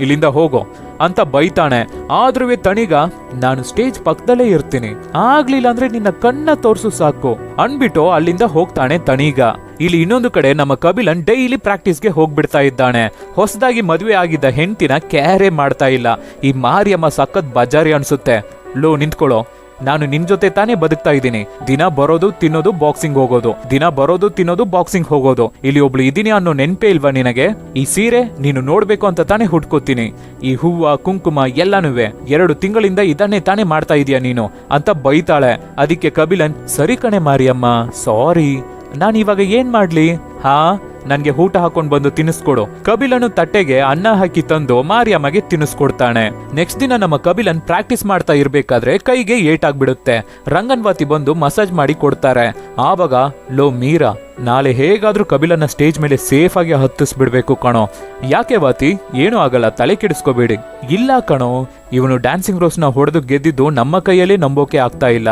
ಇಲ್ಲಿಂದ ಹೋಗೋ ಅಂತ ಬೈತಾನೆ. ಆದ್ರೂ ತಣಿಗ, ನಾನು ಸ್ಟೇಜ್ ಪಕ್ಕದಲ್ಲೇ ಇರ್ತೀನಿ. ಆಗ್ಲಿಲ್ಲ ಅಂದ್ರೆ ನಿನ್ನ ಕಣ್ಣ ತೋರ್ಸು ಸಾಕು ಅನ್ಬಿಟ್ಟು ಅಲ್ಲಿಂದ ಹೋಗ್ತಾನೆ ತಣಿಗ. ಇಲ್ಲಿ ಇನ್ನೊಂದು ಕಡೆ ನಮ್ಮ ಕಬಿಲನ್ ಡೈಲಿ ಪ್ರಾಕ್ಟೀಸ್ಗೆ ಹೋಗ್ಬಿಡ್ತಾ ಇದ್ದಾನೆ. ಹೊಸದಾಗಿ ಮದುವೆ ಆಗಿದ್ದ ಹೆಂಡತಿನ ಕ್ಯಾರೆ ಮಾಡ್ತಾ ಇಲ್ಲ. ಈ ಮಾರಿಯಮ್ಮ ಸಖತ್ ಬಜಾರಿ ಅನ್ಸುತ್ತೆ. ಲೋ, ನಿಂತ್ಕೊಳ್ಳೋ. ನಾನು ನಿನ್ ಜೊತೆ ತಾನೇ ಬದುಕ್ತಾ ಇದ್ದೀನಿ. ದಿನ ಬರೋದು, ತಿನ್ನೋದು ಬಾಕ್ಸಿಂಗ್ ಹೋಗೋದು. ದಿನ ಬರೋದು, ತಿನ್ನೋದು ಬಾಕ್ಸಿಂಗ್ ಹೋಗೋದು. ಇಲ್ಲಿ ಒಬ್ಳು ಇದೀನಿ ಅನ್ನೋ ನೆನ್ಪೇ ಇಲ್ವಾ ನಿನಗೆ? ಈ ಸೀರೆ ನೀನು ನೋಡ್ಬೇಕು ಅಂತ ತಾನೇ ಹುಡ್ಕೋತೀನಿ. ಈ ಹೂವ, ಕುಂಕುಮ ಎಲ್ಲಾನುವೆ. ಎರಡು ತಿಂಗಳಿಂದ ಇದನ್ನೇ ತಾನೇ ಮಾಡ್ತಾ ಇದೀಯ ನೀನು. ಅಂತ ಬೈತಾಳೆ. ಅದಕ್ಕೆ ಕಬಿಲನ್ ಸರಿ ಕಣೆ ಮಾರಿಯಮ್ಮ ಸಾರಿ ನಾನು ಇವಾಗ ಏನ್ ಮಾಡ್ಲಿ? ಹಾ? ನನ್ಗೆ ಊಟ ಹಾಕೊಂಡ್ ಬಂದು ತಿನ್ನಿಸ್ಕೊಡು. ಕಬಿಲನು ತಟ್ಟೆಗೆ ಅನ್ನ ಹಾಕಿ ತಂದು ಮಾರಿಯಮ್ಮಗೆ ತಿನ್ನಿಸ್ಕೊಡ್ತಾನೆ. ನೆಕ್ಸ್ಟ್ ದಿನ ನಮ್ಮ ಕಬಿಲನ್ ಪ್ರಾಕ್ಟೀಸ್ ಮಾಡ್ತಾ ಇರ್ಬೇಕಾದ್ರೆ ಕೈಗೆ ಏಟಾಗ್ಬಿಡುತ್ತೆ. ರಂಗನ್ವಾತಿ ಬಂದು ಮಸಾಜ್ ಮಾಡಿ ಕೊಡ್ತಾರೆ. ಆವಾಗ, ಲೋ ಮೀರಾ, ನಾಳೆ ಹೇಗಾದ್ರೂ ಕಬಿಲನ್ನ ಸ್ಟೇಜ್ ಮೇಲೆ ಸೇಫ್ ಆಗಿ ಹತ್ತಿಸ್ಬಿಡ್ಬೇಕು ಕಣೋ. ಯಾಕೆ ವಾತಿ? ಏನೂ ಆಗಲ್ಲ, ತಲೆ ಕೆಡಿಸ್ಕೋಬೇಡಿ. ಇಲ್ಲ ಕಣೋ, ಇವನು ಡ್ಯಾನ್ಸಿಂಗ್ ರೋಸ್ನ ಹೊಡೆದು ಗೆದ್ದಿದ್ದು ನಮ್ಮ ಕೈಯಲ್ಲೇ ನಂಬೋಕೆ ಆಗ್ತಾ ಇಲ್ಲ.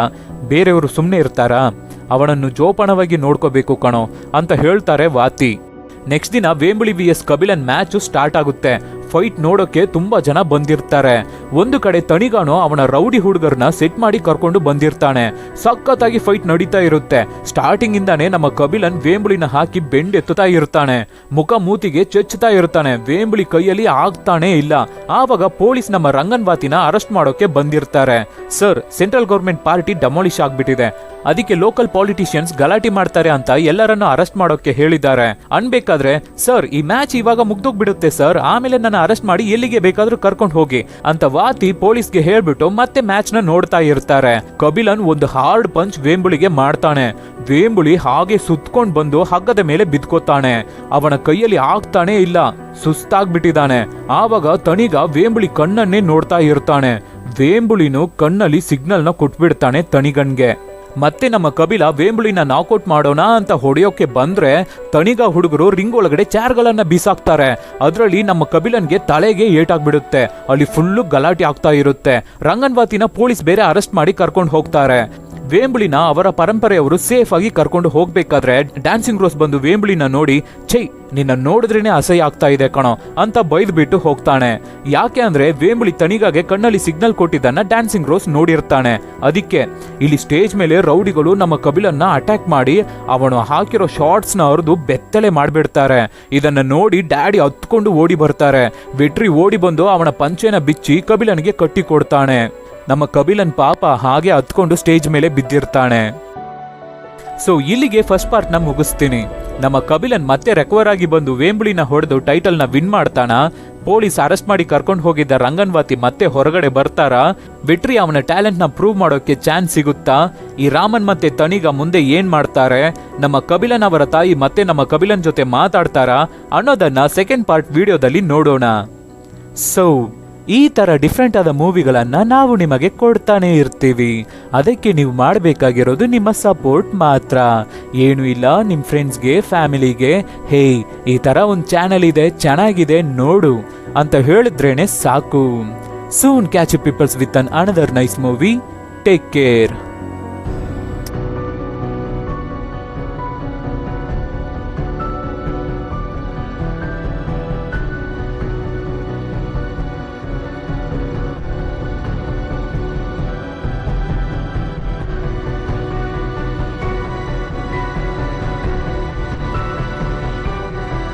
ಬೇರೆಯವರು ಸುಮ್ಮನೆ ಇರ್ತಾರಾ? ಅವನನ್ನು ಜೋಪಾನವಾಗಿ ನೋಡ್ಕೋಬೇಕು ಕಣೋ, ಅಂತ ಹೇಳ್ತಾರೆ ವಾತಿ. ನೆಕ್ಸ್ಟ್ ದಿನ Vembuli V S Kabilan match start ಆಗುತ್ತೆ. ಫೈಟ್ ನೋಡೋಕೆ ತುಂಬಾ ಜನ ಬಂದಿರ್ತಾರೆ. ಒಂದು ಕಡೆ ತಣಿಗಾನು ಅವನ ರೌಡಿ ಹುಡುಗರನ್ನ ಸೆಟ್ ಮಾಡಿ ಕರ್ಕೊಂಡು ಬಂದಿರ್ತಾನೆ. ಸಖತ್ತಾಗಿ ಫೈಟ್ ನಡೀತಾ ಇರುತ್ತೆ. ಸ್ಟಾರ್ಟಿಂಗ್ ಇಂದಾನೆ ನಮ್ಮ ಕಬಿಲನ್ ವೇಂಬುಳಿನ ಹಾಕಿ ಬೆಂಡೆತ್ತುತ್ತಾ ಇರ್ತಾನೆ. ಮುಖ ಮೂತಿಗೆ ಚೆಚ್ಚುತ್ತಾ ಇರ್ತಾನೆ. ವೇಂಬುಳಿ ಕೈಯಲ್ಲಿ ಆಗ್ತಾನೆ ಇಲ್ಲ. ಆವಾಗ ಪೊಲೀಸ್ ನಮ್ಮ ರಂಗನ್ವಾತಿನ ಅರೆಸ್ಟ್ ಮಾಡೋಕೆ ಬಂದಿರ್ತಾರೆ. Sir central government party demolish ಆಗ್ಬಿಟ್ಟಿದೆ. ಅದಕ್ಕೆ ಲೋಕಲ್ ಪಾಲಿಟಿಷಿಯನ್ಸ್ ಗಲಾಟೆ ಮಾಡ್ತಾರೆ ಅಂತ ಎಲ್ಲರನ್ನು ಅರೆಸ್ಟ್ ಮಾಡೋಕೆ ಹೇಳಿದ್ದಾರೆ. ಅನ್ಬೇಕಾದ್ರೆ ಸರ್ ಈ ಮ್ಯಾಚ್ ಇವಾಗ ಮುಗ್ದೋಗ್ಬಿಡುತ್ತೆ ಸರ್ ಆಮೇಲೆ ನನ್ನ ಅರೆಸ್ಟ್ ಮಾಡಿ ಎಲ್ಲಿಗೆ ಬೇಕಾದ್ರೂ ಕರ್ಕೊಂಡು ಹೋಗಿ ಅಂತ ವಾತಿ ಪೊಲೀಸ್ಗೆ ಹೇಳ್ಬಿಟ್ಟು ಮತ್ತೆ ಮ್ಯಾಚ್ನ ನೋಡ್ತಾ ಇರ್ತಾರೆ. ಕಬಿಲನ್ ಒಂದು ಹಾರ್ಡ್ ಪಂಚ್ ವೇಂಬುಳಿಗೆ ಮಾಡ್ತಾನೆ. ವೇಂಬುಳಿ ಹಾಗೆ ಸುತ್ಕೊಂಡ್ ಬಂದು ಹಗ್ಗದ ಮೇಲೆ ಬಿದ್ಕೋತಾನೆ. ಅವನ ಕೈಯಲ್ಲಿ ಆಗ್ತಾನೆ ಇಲ್ಲ. ಸುಸ್ತಾಗ್ಬಿಟ್ಟಿದ್ದಾನೆ ಆವಾಗ ತಣಿಗ ವೇಂಬುಳಿ ಕಣ್ಣನ್ನೇ ನೋಡ್ತಾ ಇರ್ತಾನೆ. ವೇಂಬುಳಿನು ಕಣ್ಣಲ್ಲಿ ಸಿಗ್ನಲ್ನ ಕೊಟ್ಬಿಡ್ತಾನೆ ತಣಿಗನ್ಗೆ. ಮತ್ತೆ ನಮ್ಮ ಕಬಿಲ ವೇಂಬುಳಿನ ನಾಕೌಟ್ ಮಾಡೋಣ ಅಂತ ಹೊಡೆಯೋಕೆ ಬಂದ್ರೆ ತಣಿಗ ಹುಡುಗರು ರಿಂಗ್ ಒಳಗಡೆ ಚಾರ್ಗಳನ್ನ ಬೀಸಾಕ್ತಾರೆ. ಅದರಲ್ಲಿ ನಮ್ಮ ಕಬಿಲನ್ಗೆ ತಲೆಗೆ ಏಟಾಗ್ಬಿಡುತ್ತೆ. ಅಲ್ಲಿ ಫುಲ್ಲು ಗಲಾಟೆ ಆಗ್ತಾ ಇರುತ್ತೆ. ರಂಗನ್ವಾತಿನ ಪೊಲೀಸ್ ಬೇರೆ ಅರೆಸ್ಟ್ ಮಾಡಿ ಕರ್ಕೊಂಡು ಹೋಗ್ತಾರೆ. ವೇಂಬುಳಿನ ಅವರ ಪರಂಪರೆಯವರು ಸೇಫ್ ಆಗಿ ಕರ್ಕೊಂಡು ಹೋಗ್ಬೇಕಾದ್ರೆ ಡ್ಯಾನ್ಸಿಂಗ್ ರೋಸ್ ಬಂದು ವೇಂಬುಳಿನ ನೋಡಿ, ಛೈ, ನಿನ್ನ ನೋಡಿದ್ರೇನೆ ಅಸಹ್ಯ ಆಗ್ತಾ ಇದೆ ಕಣೋ ಅಂತ ಬೈದ್ ಬಿಟ್ಟು ಹೋಗ್ತಾನೆ. ಯಾಕೆ ಅಂದ್ರೆ ವೇಂಬುಳಿ ತನಿಗಾಗೆ ಕಣ್ಣಲ್ಲಿ ಸಿಗ್ನಲ್ ಕೊಟ್ಟಿದ್ದನ್ನ ಡ್ಯಾನ್ಸಿಂಗ್ ರೋಸ್ ನೋಡಿರ್ತಾನೆ. ಅದಕ್ಕೆ ಇಲ್ಲಿ ಸ್ಟೇಜ್ ಮೇಲೆ ರೌಡಿಗಳು ನಮ್ಮ ಕಬಿಲನ್ನ ಅಟ್ಯಾಕ್ ಮಾಡಿ, ಅವನು ಹಾಕಿರೋ ಶಾರ್ಟ್ಸ್ನ ಹರಿದು ಬೆತ್ತಲೆ ಮಾಡ್ಬಿಡ್ತಾರೆ. ಇದನ್ನ ನೋಡಿ ಡ್ಯಾಡಿ ಹತ್ಕೊಂಡು ಓಡಿ ಬರ್ತಾರೆ. ವೆಟ್ರಿ ಓಡಿ ಬಂದು ಅವನ ಪಂಚೆನ ಬಿಚ್ಚಿ ಕಬಿಲನಿಗೆ ಕಟ್ಟಿ ಕೊಡ್ತಾನೆ ನಮ್ಮ ಕಬಿಲನ್ ಪಾಪ ಹಾಗೆ ಹತ್ಕೊಂಡು ಸ್ಟೇಜ್ ಮೇಲೆ ಬಿದ್ದಿರ್ತಾನೆ. ಸೊ ಇಲ್ಲಿಗೆ ಫಸ್ಟ್ ಪಾರ್ಟ್ನ ಮುಗಿಸ್ತೀನಿ. ನಮ್ಮ ಕಬಿಲನ್ ಮತ್ತೆ ರೆಕವರ್ ಆಗಿ ಬಂದು ವೇಂಬುಳಿನ ಹೊಡೆದು ಟೈಟಲ್ನ ವಿನ್ ಮಾಡ್ತಾನ? ಪೊಲೀಸ್ ಅರೆಸ್ಟ್ ಮಾಡಿ ಕರ್ಕೊಂಡು ಹೋಗಿದ್ದ ರಂಗನ್ವಾತಿ ಮತ್ತೆ ಹೊರಗಡೆ ಬರ್ತಾರ? ಬಿಟ್ರಿ ಅವನ ಟ್ಯಾಲೆಂಟ್ನ ಪ್ರೂವ್ ಮಾಡೋಕೆ ಚಾನ್ಸ್ ಸಿಗುತ್ತಾ? ಈ ರಾಮನ್ ಮತ್ತೆ ತನಿಗ ಮುಂದೆ ಏನ್ ಮಾಡ್ತಾರೆ? ನಮ್ಮ ಕಬಿಲನ್ ಅವರ ತಾಯಿ ಮತ್ತೆ ನಮ್ಮ ಕಬಿಲನ್ ಜೊತೆ ಮಾತಾಡ್ತಾರಾ? ಅನ್ನೋದನ್ನ ಸೆಕೆಂಡ್ ಪಾರ್ಟ್ ವಿಡಿಯೋದಲ್ಲಿ ನೋಡೋಣ. ಸೊ ಈ ತರ ಡಿಫ್ರೆಂಟ್ ಆದ ಮೂವಿಗಳನ್ನ ನಾವು ನಿಮಗೆ ಕೊಡ್ತಾನೆ ಇರ್ತೀವಿ. ಅದಕ್ಕೆ ನೀವು ಮಾಡಬೇಕಾಗಿರೋದು ನಿಮ್ಮ ಸಪೋರ್ಟ್ ಮಾತ್ರ. ಏನು ಇಲ್ಲ ನಿಮ್ಮ ಫ್ರೆಂಡ್ಸ್ಗೆ ಫ್ಯಾಮಿಲಿಗೆ ಹೇ ಈ ತರ ಒಂದು ಚಾನಲ್ ಇದೆ, ಚೆನ್ನಾಗಿದೆ, ನೋಡು ಅಂತ ಹೇಳಿದ್ರೇನೆ ಸಾಕು. Soon catch peoples with an another nice movie take care